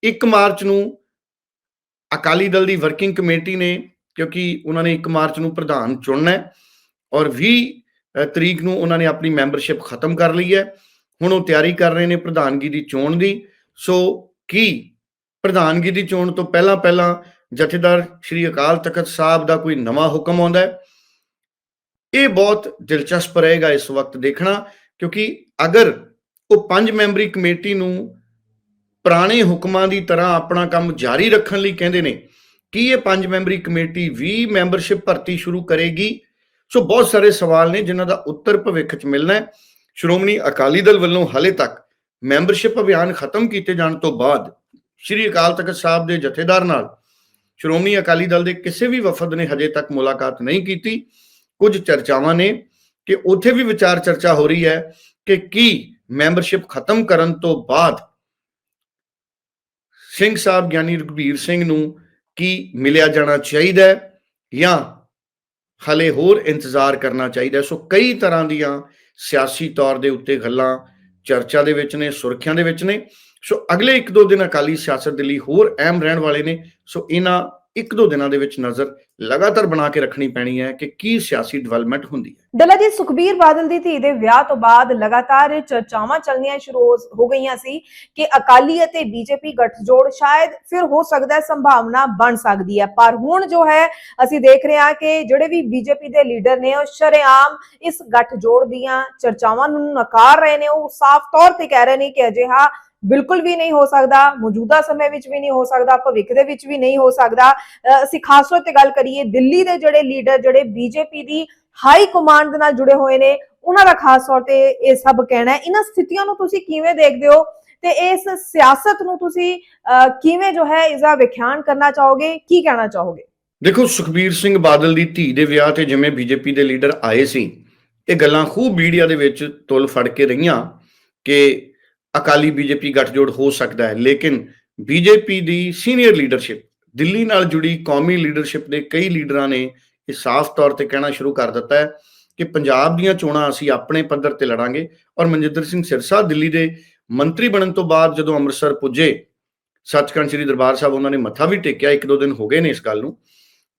1 ਮਾਰਚ ਨੂੰ ਅਕਾਲੀ ਦਲ ਦੀ ਵਰਕਿੰਗ ਕਮੇਟੀ ਨੇ, ਕਿਉਂਕਿ ਉਹਨਾਂ ਨੇ 1 ਮਾਰਚ ਨੂੰ ਪ੍ਰਧਾਨ ਚੁਣਨਾ ਹੈ ਔਰ 20 ਤਰੀਕ ਨੂੰ ਉਹਨਾਂ ਨੇ ਆਪਣੀ ਮੈਂਬਰਸ਼ਿਪ ਖਤਮ ਕਰ ਲਈ ਹੈ। ਹੁਣ ਉਹ ਤਿਆਰੀ ਕਰ ਰਹੇ ਨੇ ਪ੍ਰਧਾਨਗੀ ਦੀ ਚੋਣ ਦੀ। ਸੋ ਕੀ ਪ੍ਰਧਾਨਗੀ ਦੀ ਚੋਣ ਤੋਂ ਪਹਿਲਾਂ ਪਹਿਲਾਂ ਜਥੇਦਾਰ ਸ਼੍ਰੀ ਅਕਾਲ ਤਖਤ ਸਾਹਿਬ ਦਾ ਕੋਈ ਨਵਾਂ ਹੁਕਮ ਆਉਂਦਾ ਹੈ? ਇਹ ਬਹੁਤ ਦਿਲਚਸਪ ਰਹੇਗਾ ਇਸ ਵਕਤ ਦੇਖਣਾ, ਕਿਉਂਕਿ ਅਗਰ ਉਹ ਪੰਜ ਮੈਂਬਰੀ ਕਮੇਟੀ ਨੂੰ ਪੁਰਾਣੇ ਹੁਕਮਾਂ ਦੀ ਤਰ੍ਹਾਂ ਆਪਣਾ ਕੰਮ ਜਾਰੀ ਰੱਖਣ ਲਈ ਕਹਿੰਦੇ ਨੇ, ਕੀ ਇਹ ਪੰਜ ਮੈਂਬਰੀ ਕਮੇਟੀ ਵੀ ਮੈਂਬਰਸ਼ਿਪ ਭਰਤੀ ਸ਼ੁਰੂ ਕਰੇਗੀ? ਸੋ ਬਹੁਤ ਸਾਰੇ ਸਵਾਲ ਨੇ ਜਿਨ੍ਹਾਂ ਦਾ ਉੱਤਰ ਭਵਿੱਖ 'ਚ ਮਿਲਣਾ ਹੈ। ਸ਼੍ਰੋਮਣੀ ਅਕਾਲੀ ਦਲ ਵੱਲੋਂ ਹਾਲੇ ਤੱਕ ਮੈਂਬਰਸ਼ਿਪ ਅਭਿਆਨ ਖਤਮ ਕੀਤੇ ਜਾਣ ਤੋਂ ਬਾਅਦ ਸ਼੍ਰੀ ਅਕਾਲ ਤਖਤ ਸਾਹਿਬ ਦੇ ਜਥੇਦਾਰ ਨਾਲ ਸ਼੍ਰੋਮਣੀ ਅਕਾਲੀ ਦਲ ਦੇ ਕਿਸੇ ਵੀ ਵਫਦ ਨੇ ਹਜੇ ਤੱਕ ਮੁਲਾਕਾਤ ਨਹੀਂ ਕੀਤੀ। ਕੁਝ ਚਰਚਾਵਾਂ ਨੇ ਕਿ ਉੱਥੇ ਵੀ ਵਿਚਾਰ ਚਰਚਾ ਹੋ ਰਹੀ ਹੈ ਕਿ ਕੀ ਮੈਂਬਰਸ਼ਿਪ ਖਤਮ ਕਰਨ ਤੋਂ ਬਾਅਦ ਸਿੰਘ ਸਾਹਿਬ ਗਿਆਨੀ ਰਘਬੀਰ ਸਿੰਘ ਨੂੰ ਕੀ ਮਿਲਿਆ ਜਾਣਾ ਚਾਹੀਦਾ ਜਾਂ ਹਲੇ ਹੋਰ ਇੰਤਜ਼ਾਰ ਕਰਨਾ ਚਾਹੀਦਾ ਸੋ ਕਈ ਤਰ੍ਹਾਂ ਦੀਆਂ ਸਿਆਸੀ ਤੌਰ ਦੇ ਉੱਤੇ ਗੱਲਾਂ ਚਰਚਾ ਦੇ ਵਿੱਚ ਨੇ, ਸੁਰਖੀਆਂ ਦੇ ਵਿੱਚ ਨੇ। ਸੋ ਅਗਲੇ ਇੱਕ ਦੋ ਦਿਨ ਅਕਾਲੀ ਸਿਆਸਤ ਦੇ ਲਈ ਹੋਰ ਅਹਿਮ ਰਹਿਣ ਵਾਲੇ ਨੇ। ਸੋ ਇਹਨਾਂ ਇੱਕ ਦੋ ਦਿਨਾਂ ਦੇ ਵਿੱਚ ਨਜ਼ਰ ਲਗਾਤਾਰ ਬਣਾ ਕੇ ਰੱਖਣੀ ਪੈਣੀ ਹੈ ਕਿ ਕੀ ਸਿਆਸੀ ਡਿਵੈਲਪਮੈਂਟ ਹੁੰਦੀ ਹੈ। ਡੱਲਾ ਜੀ, ਸੁਖਬੀਰ ਬਾਦਲ ਦੀ ਧੀ ਦੇ ਵਿਆਹ ਤੋਂ ਬਾਅਦ ਲਗਾਤਾਰ ਚਰਚਾਵਾਂ ਚੱਲਣੀਆਂ ਸ਼ੁਰੂ ਹੋ- ਗਈਆਂ ਸੀ ਕਿ ਅਕਾਲੀ ਅਤੇ ਬੀਜੇਪੀ ਗੱਠਜੋੜ ਸ਼ਾਇਦ ਫਿਰ ਹੋ ਸਕਦਾ ਹੈ, ਸੰਭਾਵਨਾ ਬਣ ਸਕਦੀ ਹੈ। ਪਰ ਹੁਣ ਜੋ ਹੈ, ਅਸੀਂ ਦੇਖ ਰਹੇ ਹਾਂ ਕਿ ਜਿਹੜੇ ਵੀ ਬੀਜੇਪੀ ਦੇ ਲੀਡਰ ਨੇ, ਉਹ ਸ਼ਰੇਆਮ ਇਸ ਗੱਠਜੋੜ ਦੀਆਂ ਚਰਚਾਵਾਂ ਨੂੰ ਨਕਾਰ ਰਹੇ ਨੇ। ਉਹ ਸਾਫ਼ ਤੌਰ ਤੇ ਕਹਿ ਰਹੇ ਨੇ ਕਿ ਅਜਿਹਾ ਬਿਲਕੁਲ ਵੀ ਨਹੀਂ ਹੋ ਸਕਦਾ ਮੌਜੂਦਾ ਸਮੇਂ ਵਿੱਚ ਵੀ ਨਹੀਂ ਹੋ ਸਕਦਾ ਭਵਿੱਖ ਦੇ ਵਿੱਚ ਵੀ ਨਹੀਂ ਹੋ ਸਕਦਾ। ਅਸੀਂ ਖਾਸ ਤੌਰ ਤੇ ਗੱਲ ਕਰੀਏ ਦਿੱਲੀ ਦੇ ਜਿਹੜੇ ਲੀਡਰ ਜਿਹੜੇ ਬੀਜੇਪੀ ਦੀ ਹਾਈ ਕਮਾਂਡ ਦੇ ਨਾਲ ਜੁੜੇ ਹੋਏ ਨੇ ਉਹਨਾਂ ਦਾ ਖਾਸ ਤੌਰ ਤੇ ਇਹ ਸਭ ਕਹਿਣਾ ਹੈ। ਇਹਨਾਂ ਸਥਿਤੀਆਂ ਨੂੰ ਤੁਸੀਂ ਕਿਵੇਂ ਦੇਖਦੇ ਹੋ ਤੇ ਇਸ ਸਿਆਸਤ ਨੂੰ ਤੁਸੀਂ ਅ, ਕਿਵੇਂ ਜੋ ਹੈ ਇਸ ਦਾ ਵਿਖਿਆਨ ਕਰਨਾ ਚਾਹੋਗੇ ਕੀ ਕਹਿਣਾ ਚਾਹੋਗੇ? ਦੇਖੋ ਸੁਖਬੀਰ ਸਿੰਘ ਬਾਦਲ ਦੀ ਧੀ ਦੇ ਵਿਆਹ ਤੇ ਜਿਵੇਂ ਬੀਜੇਪੀ ਦੇ ਲੀਡਰ ਆਏ ਸੀ ਇਹ ਗੱਲਾਂ ਖੂਬ ਮੀਡੀਆ ਦੇ ਵਿੱਚ ਤੁਲ ਫੜ ਕੇ ਰਹੀਆਂ ਕਿ ਅਕਾਲੀ ਬੀਜੇਪੀ ਗੱਠਜੋੜ ਹੋ ਸਕਦਾ ਹੈ, ਲੇਕਿਨ ਬੀਜੇਪੀ ਦੀ ਸੀਨੀਅਰ ਲੀਡਰਸ਼ਿਪ, ਦਿੱਲੀ ਨਾਲ ਜੁੜੀ ਕੌਮੀ ਲੀਡਰਸ਼ਿਪ ਦੇ ਕਈ ਲੀਡਰਾਂ ਨੇ ਇਹ ਸਾਫ਼ ਤੌਰ ਤੇ ਕਹਿਣਾ ਸ਼ੁਰੂ ਕਰ ਦਿੱਤਾ ਹੈ ਕਿ ਪੰਜਾਬ ਦੀਆਂ ਚੋਣਾਂ ਅਸੀਂ ਆਪਣੇ ਪੱਧਰ ਤੇ ਲੜਾਂਗੇ ਔਰ ਮਨਜਿੰਦਰ ਸਿੰਘ ਸਿਰਸਾ ਦਿੱਲੀ ਦੇ ਮੰਤਰੀ ਬਣਨ ਤੋਂ ਬਾਅਦ ਜਦੋਂ ਅੰਮ੍ਰਿਤਸਰ ਪੁੱਜੇ, ਸੱਚਖੰਡ ਸ੍ਰੀ ਦਰਬਾਰ ਸਾਹਿਬ ਉਹਨਾਂ ਨੇ ਮੱਥਾ ਵੀ ਟੇਕਿਆ, ਇੱਕ ਦੋ ਦਿਨ ਹੋ ਗਏ ਨੇ ਇਸ ਗੱਲ ਨੂੰ,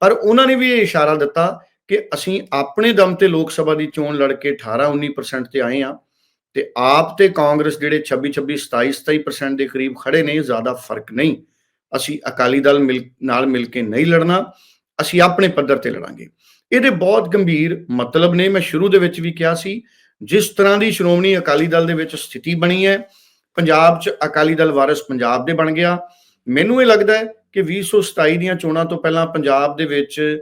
ਪਰ ਉਹਨਾਂ ਨੇ ਵੀ ਇਹ ਇਸ਼ਾਰਾ ਦਿੱਤਾ ਕਿ ਅਸੀਂ ਆਪਣੇ ਦਮ ਤੇ ਲੋਕ ਸਭਾ ਦੀ ਚੋਣ ਲੜ ਕੇ 18 19% ਤੇ ਆਏ ਆ ਤੇ ਆਪ ਤੇ ਕਾਂਗਰਸ ਜਿਹੜੇ 26 26 27 27% ਦੇ ਕਰੀਬ ਖੜੇ ਨੇ, ਜ਼ਿਆਦਾ ਫ਼ਰਕ ਨਹੀਂ। ਅਸੀਂ ਅਕਾਲੀ ਦਲ ਮਿਲ, ਨਾਲ ਮਿਲ ਕੇ ਨਹੀਂ ਲੜਨਾ, ਅਸੀਂ ਆਪਣੇ ਪੱਧਰ ਤੇ ਲੜਾਂਗੇ। ਇਹਦੇ ਬਹੁਤ ਗੰਭੀਰ ਮਤਲਬ ਨੇ, ਮੈਂ ਸ਼ੁਰੂ ਦੇ ਵਿੱਚ ਵੀ ਕਿਹਾ ਸੀ, ਜਿਸ ਤਰ੍ਹਾਂ ਦੀ ਸ਼੍ਰੋਮਣੀ ਅਕਾਲੀ ਦਲ ਦੇ ਵਿੱਚ ਸਥਿਤੀ ਬਣੀ ਹੈ, ਪੰਜਾਬ 'ਚ ਅਕਾਲੀ ਦਲ ਵਾਰਿਸ ਪੰਜਾਬ ਦੇ ਬਣ ਗਿਆ। ਮੈਨੂੰ ਇਹ ਲੱਗਦਾ ਹੈ ਕਿ 2027 ਦੀਆਂ ਚੋਣਾਂ ਤੋਂ ਪਹਿਲਾਂ ਪੰਜਾਬ ਦੇ ਵਿੱਚ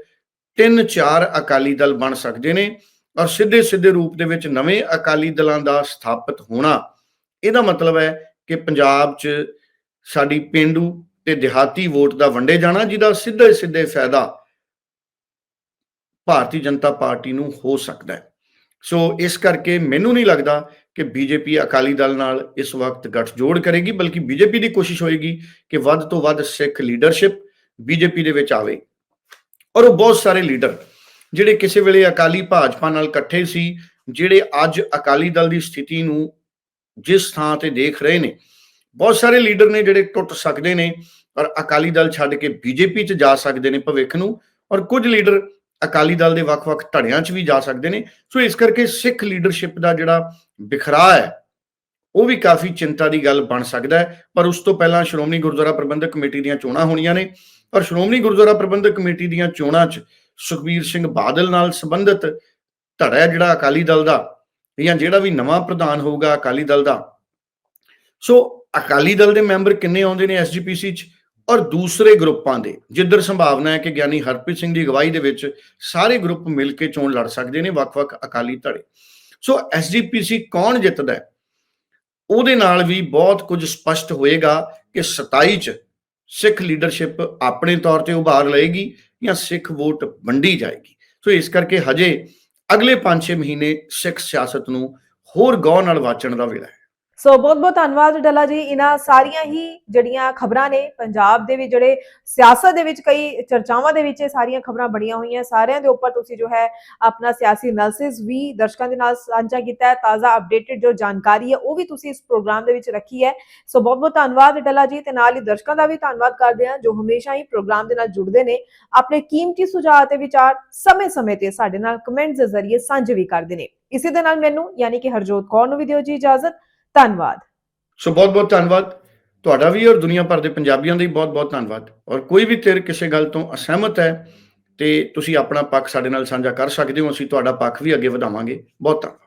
ਤਿੰਨ ਚਾਰ ਅਕਾਲੀ ਦਲ ਬਣ ਸਕਦੇ ਨੇ। ਔਰ ਸਿੱਧੇ ਸਿੱਧੇ ਰੂਪ ਦੇ ਵਿੱਚ ਨਵੇਂ ਅਕਾਲੀ ਦਲਾਂ ਦਾ ਸਥਾਪਿਤ ਹੋਣਾ, ਇਹਦਾ ਮਤਲਬ ਹੈ ਕਿ ਪੰਜਾਬ 'ਚ ਸਾਡੀ ਪਿੰਡੂ ਤੇ ਦਿਹਾਤੀ ਵੋਟ ਦਾ ਵੰਡੇ ਜਾਣਾ, ਜਿਹਦਾ ਸਿੱਧੇ ਸਿੱਧੇ ਫਾਇਦਾ ਭਾਰਤੀ ਜਨਤਾ ਪਾਰਟੀ ਨੂੰ ਹੋ ਸਕਦਾ ਹੈ। ਸੋ ਇਸ ਕਰਕੇ ਮੈਨੂੰ ਨਹੀਂ ਲੱਗਦਾ ਕਿ ਬੀਜੇਪੀ ਅਕਾਲੀ ਦਲ ਨਾਲ ਇਸ ਵਕਤ ਗੱਠਜੋੜ ਕਰੇਗੀ, ਬਲਕਿ ਬੀਜੇਪੀ ਦੀ ਕੋਸ਼ਿਸ਼ ਹੋਏਗੀ ਕਿ ਵੱਧ ਤੋਂ ਵੱਧ ਸਿੱਖ ਲੀਡਰਸ਼ਿਪ ਬੀਜੇਪੀ ਦੇ ਵਿੱਚ ਆਵੇ। ਔਰ ਉਹ ਬਹੁਤ ਸਾਰੇ ਲੀਡਰ ਜਿਹੜੇ ਕਿਸੇ ਵੇਲੇ ਅਕਾਲੀ ਭਾਜਪਾ ਨਾਲ ਇਕੱਠੇ ਸੀ, ਜਿਹੜੇ ਅੱਜ ਅਕਾਲੀ ਦਲ ਦੀ ਸਥਿਤੀ ਨੂੰ ਜਿਸ ਥਾਂ ਤੇ ਦੇਖ ਰਹੇ ਨੇ, ਬਹੁਤ ਸਾਰੇ ਲੀਡਰ ਨੇ ਜਿਹੜੇ ਟੁੱਟ ਸਕਦੇ ਨੇ ਔਰ ਅਕਾਲੀ ਦਲ ਛੱਡ ਕੇ ਬੀਜੇਪੀ 'ਚ ਜਾ ਸਕਦੇ ਨੇ ਭਵਿੱਖ ਨੂੰ, ਔਰ ਕੁਝ ਲੀਡਰ ਅਕਾਲੀ ਦਲ ਦੇ ਵੱਖ-ਵੱਖ ਧੜਿਆਂ 'ਚ ਵੀ ਜਾ ਸਕਦੇ ਨੇ, ਸੋ ਇਸ ਕਰਕੇ ਸਿੱਖ ਲੀਡਰਸ਼ਿਪ ਦਾ ਜਿਹੜਾ ਬਿਖਰਾ ਹੈ, ਉਹ ਵੀ ਕਾਫੀ ਚਿੰਤਾ ਦੀ ਗੱਲ ਬਣ ਸਕਦਾ ਹੈ, ਪਰ ਉਸ ਤੋਂ ਪਹਿਲਾਂ ਸ਼੍ਰੋਮਣੀ ਗੁਰਦੁਆਰਾ ਪ੍ਰਬੰਧਕ ਕਮੇਟੀ ਦੀਆਂ ਚੋਣਾਂ ਹੋਣੀਆਂ ਨੇ ਪਰ ਸ਼੍ਰੋਮਣੀ ਗੁਰਦੁਆਰਾ ਪ੍ਰਬੰਧਕ ਕਮੇਟੀ ਦੀਆਂ ਚੋਣਾਂ 'ਚ ਸੁਖਬੀਰ ਸਿੰਘ ਬਾਦਲ ਨਾਲ ਸੰਬੰਧਿਤ ਧੜਾ ਜਿਹੜਾ ਅਕਾਲੀ ਦਲ ਦਾ, ਜਾਂ ਜਿਹੜਾ ਵੀ ਨਵਾਂ ਪ੍ਰਧਾਨ ਹੋਊਗਾ ਅਕਾਲੀ ਦਲ ਦਾ। ਸੋ ਅਕਾਲੀ ਦਲ ਦੇ ਮੈਂਬਰ ਕਿੰਨੇ ਆਉਂਦੇ ਨੇ ਐਸਜੀਪੀਸੀ 'ਚ ਔਰ ਦੂਸਰੇ ਗਰੁੱਪਾਂ ਦੇ? ਜਿੱਧਰ ਸੰਭਾਵਨਾ ਹੈ ਕਿ ਗਿਆਨੀ ਹਰਪ੍ਰੀਤ ਸਿੰਘ ਦੀ ਅਗਵਾਈ ਦੇ ਵਿੱਚ ਸਾਰੇ ਗਰੁੱਪ ਮਿਲ ਕੇ ਚੋਣ ਲੜ ਸਕਦੇ ਨੇ ਵੱਖ-ਵੱਖ ਅਕਾਲੀ ਧੜੇ। ਸੋ ਐਸਜੀਪੀਸੀ ਕੌਣ ਜਿੱਤਦਾ ਉਹਦੇ ਨਾਲ ਵੀ ਬਹੁਤ ਕੁਝ ਸਪਸ਼ਟ ਹੋਏਗਾ ਕਿ 27 ਚ ਸਿੱਖ ਲੀਡਰਸ਼ਿਪ ਆਪਣੇ ਤੌਰ ਤੇ ਉਭਾਰ ਲਏਗੀ ਜਾਂ ਸਿੱਖ ਵੋਟ ਵੰਡੀ ਜਾਏਗੀ। ਸੋ ਇਸ ਕਰਕੇ ਹਜੇ ਅਗਲੇ 5-6 ਮਹੀਨੇ ਸਿੱਖ ਸਿਆਸਤ ਨੂੰ ਹੋਰ ਗੌਰ ਨਾਲ ਵਾਚਣ ਦਾ ਵੇਲਾ ਹੈ। ਸੋ ਬਹੁਤ ਬਹੁਤ ਧੰਨਵਾਦ ਡੱਲਾ ਜੀ। ਇਹਨਾਂ ਸਾਰੀਆਂ ਹੀ ਜਿਹੜੀਆਂ ਖਬਰਾਂ ਨੇ, ਪੰਜਾਬ ਦੇ ਵੀ ਜਿਹੜੇ ਸਿਆਸਤ ਦੇ ਵਿੱਚ ਕਈ ਚਰਚਾਵਾਂ ਦੇ ਵਿੱਚ ਇਹ ਸਾਰੀਆਂ ਖਬਰਾਂ ਬਣੀਆਂ ਹੋਈਆਂ। ਸਾਰਿਆਂ ਦੇ ਉੱਪਰ ਤੁਸੀਂ ਜੋ ਹੈ ਆਪਣਾ ਸਿਆਸੀ ਐਨਾਲਿਸਿਸ ਵੀ ਦਰਸ਼ਕਾਂ ਦੇ ਨਾਲ ਸਾਂਝਾ ਕੀਤਾ ਹੈ। ਤਾਜ਼ਾ ਅਪਡੇਟਡ ਜੋ ਜਾਣਕਾਰੀ ਹੈ, ਉਹ ਵੀ ਤੁਸੀਂ ਇਸ ਪ੍ਰੋਗਰਾਮ ਦੇ ਵਿੱਚ ਰੱਖੀ ਹੈ। ਸੋ ਬਹੁਤ ਬਹੁਤ ਧੰਨਵਾਦ ਡੱਲਾ ਜੀ ਤੇ ਨਾਲ ਹੀ ਦਰਸ਼ਕਾਂ ਦਾ ਵੀ ਧੰਨਵਾਦ ਕਰਦੇ ਹਾਂ, ਜੋ ਹਮੇਸ਼ਾ ਹੀ ਪ੍ਰੋਗਰਾਮ ਦੇ ਨਾਲ ਜੁੜਦੇ ਨੇ। ਆਪਣੇ ਕੀਮਤੀ ਸੁਝਾਅ ਤੇ ਵਿਚਾਰ ਸਮੇਂ-ਸਮੇਂ ਤੇ ਸਾਡੇ ਨਾਲ ਕਮੈਂਟਸ ਦੇ ਜ਼ਰੀਏ ਸਾਂਝੇ ਵੀ ਕਰਦੇ ਨੇ। ਇਸੇ ਦੇ ਨਾਲ ਮੈਨੂੰ, ਯਾਨੀ ਕਿ ਹਰਜੋਤ ਕੌਰ ਨੂੰ ਵੀ ਦਿਓ ਜੀ ਇਜਾਜ਼ਤ। ਧੰਨਵਾਦ। ਸੋ ਬਹੁਤ ਬਹੁਤ ਧੰਨਵਾਦ। ਤੁਹਾਡਾ ਵੀ ਔਰ ਦੁਨੀਆ ਭਰ ਦੇ ਪੰਜਾਬੀਆਂ ਦਾ ਵੀ ਬਹੁਤ ਬਹੁਤ ਧੰਨਵਾਦ। ਔਰ ਕੋਈ ਵੀ ਧਿਰ ਕਿਸੇ ਗੱਲ ਤੋਂ ਅਸਹਿਮਤ ਹੈ ਤੇ ਤੁਸੀਂ ਆਪਣਾ ਪੱਖ ਸਾਡੇ ਨਾਲ ਸਾਂਝਾ ਕਰ ਸਕਦੇ ਹੋ, ਅਸੀਂ ਤੁਹਾਡਾ ਪੱਖ ਵੀ ਅੱਗੇ ਵਧਾਵਾਂਗੇ। ਬਹੁਤ ਧੰਨਵਾਦ।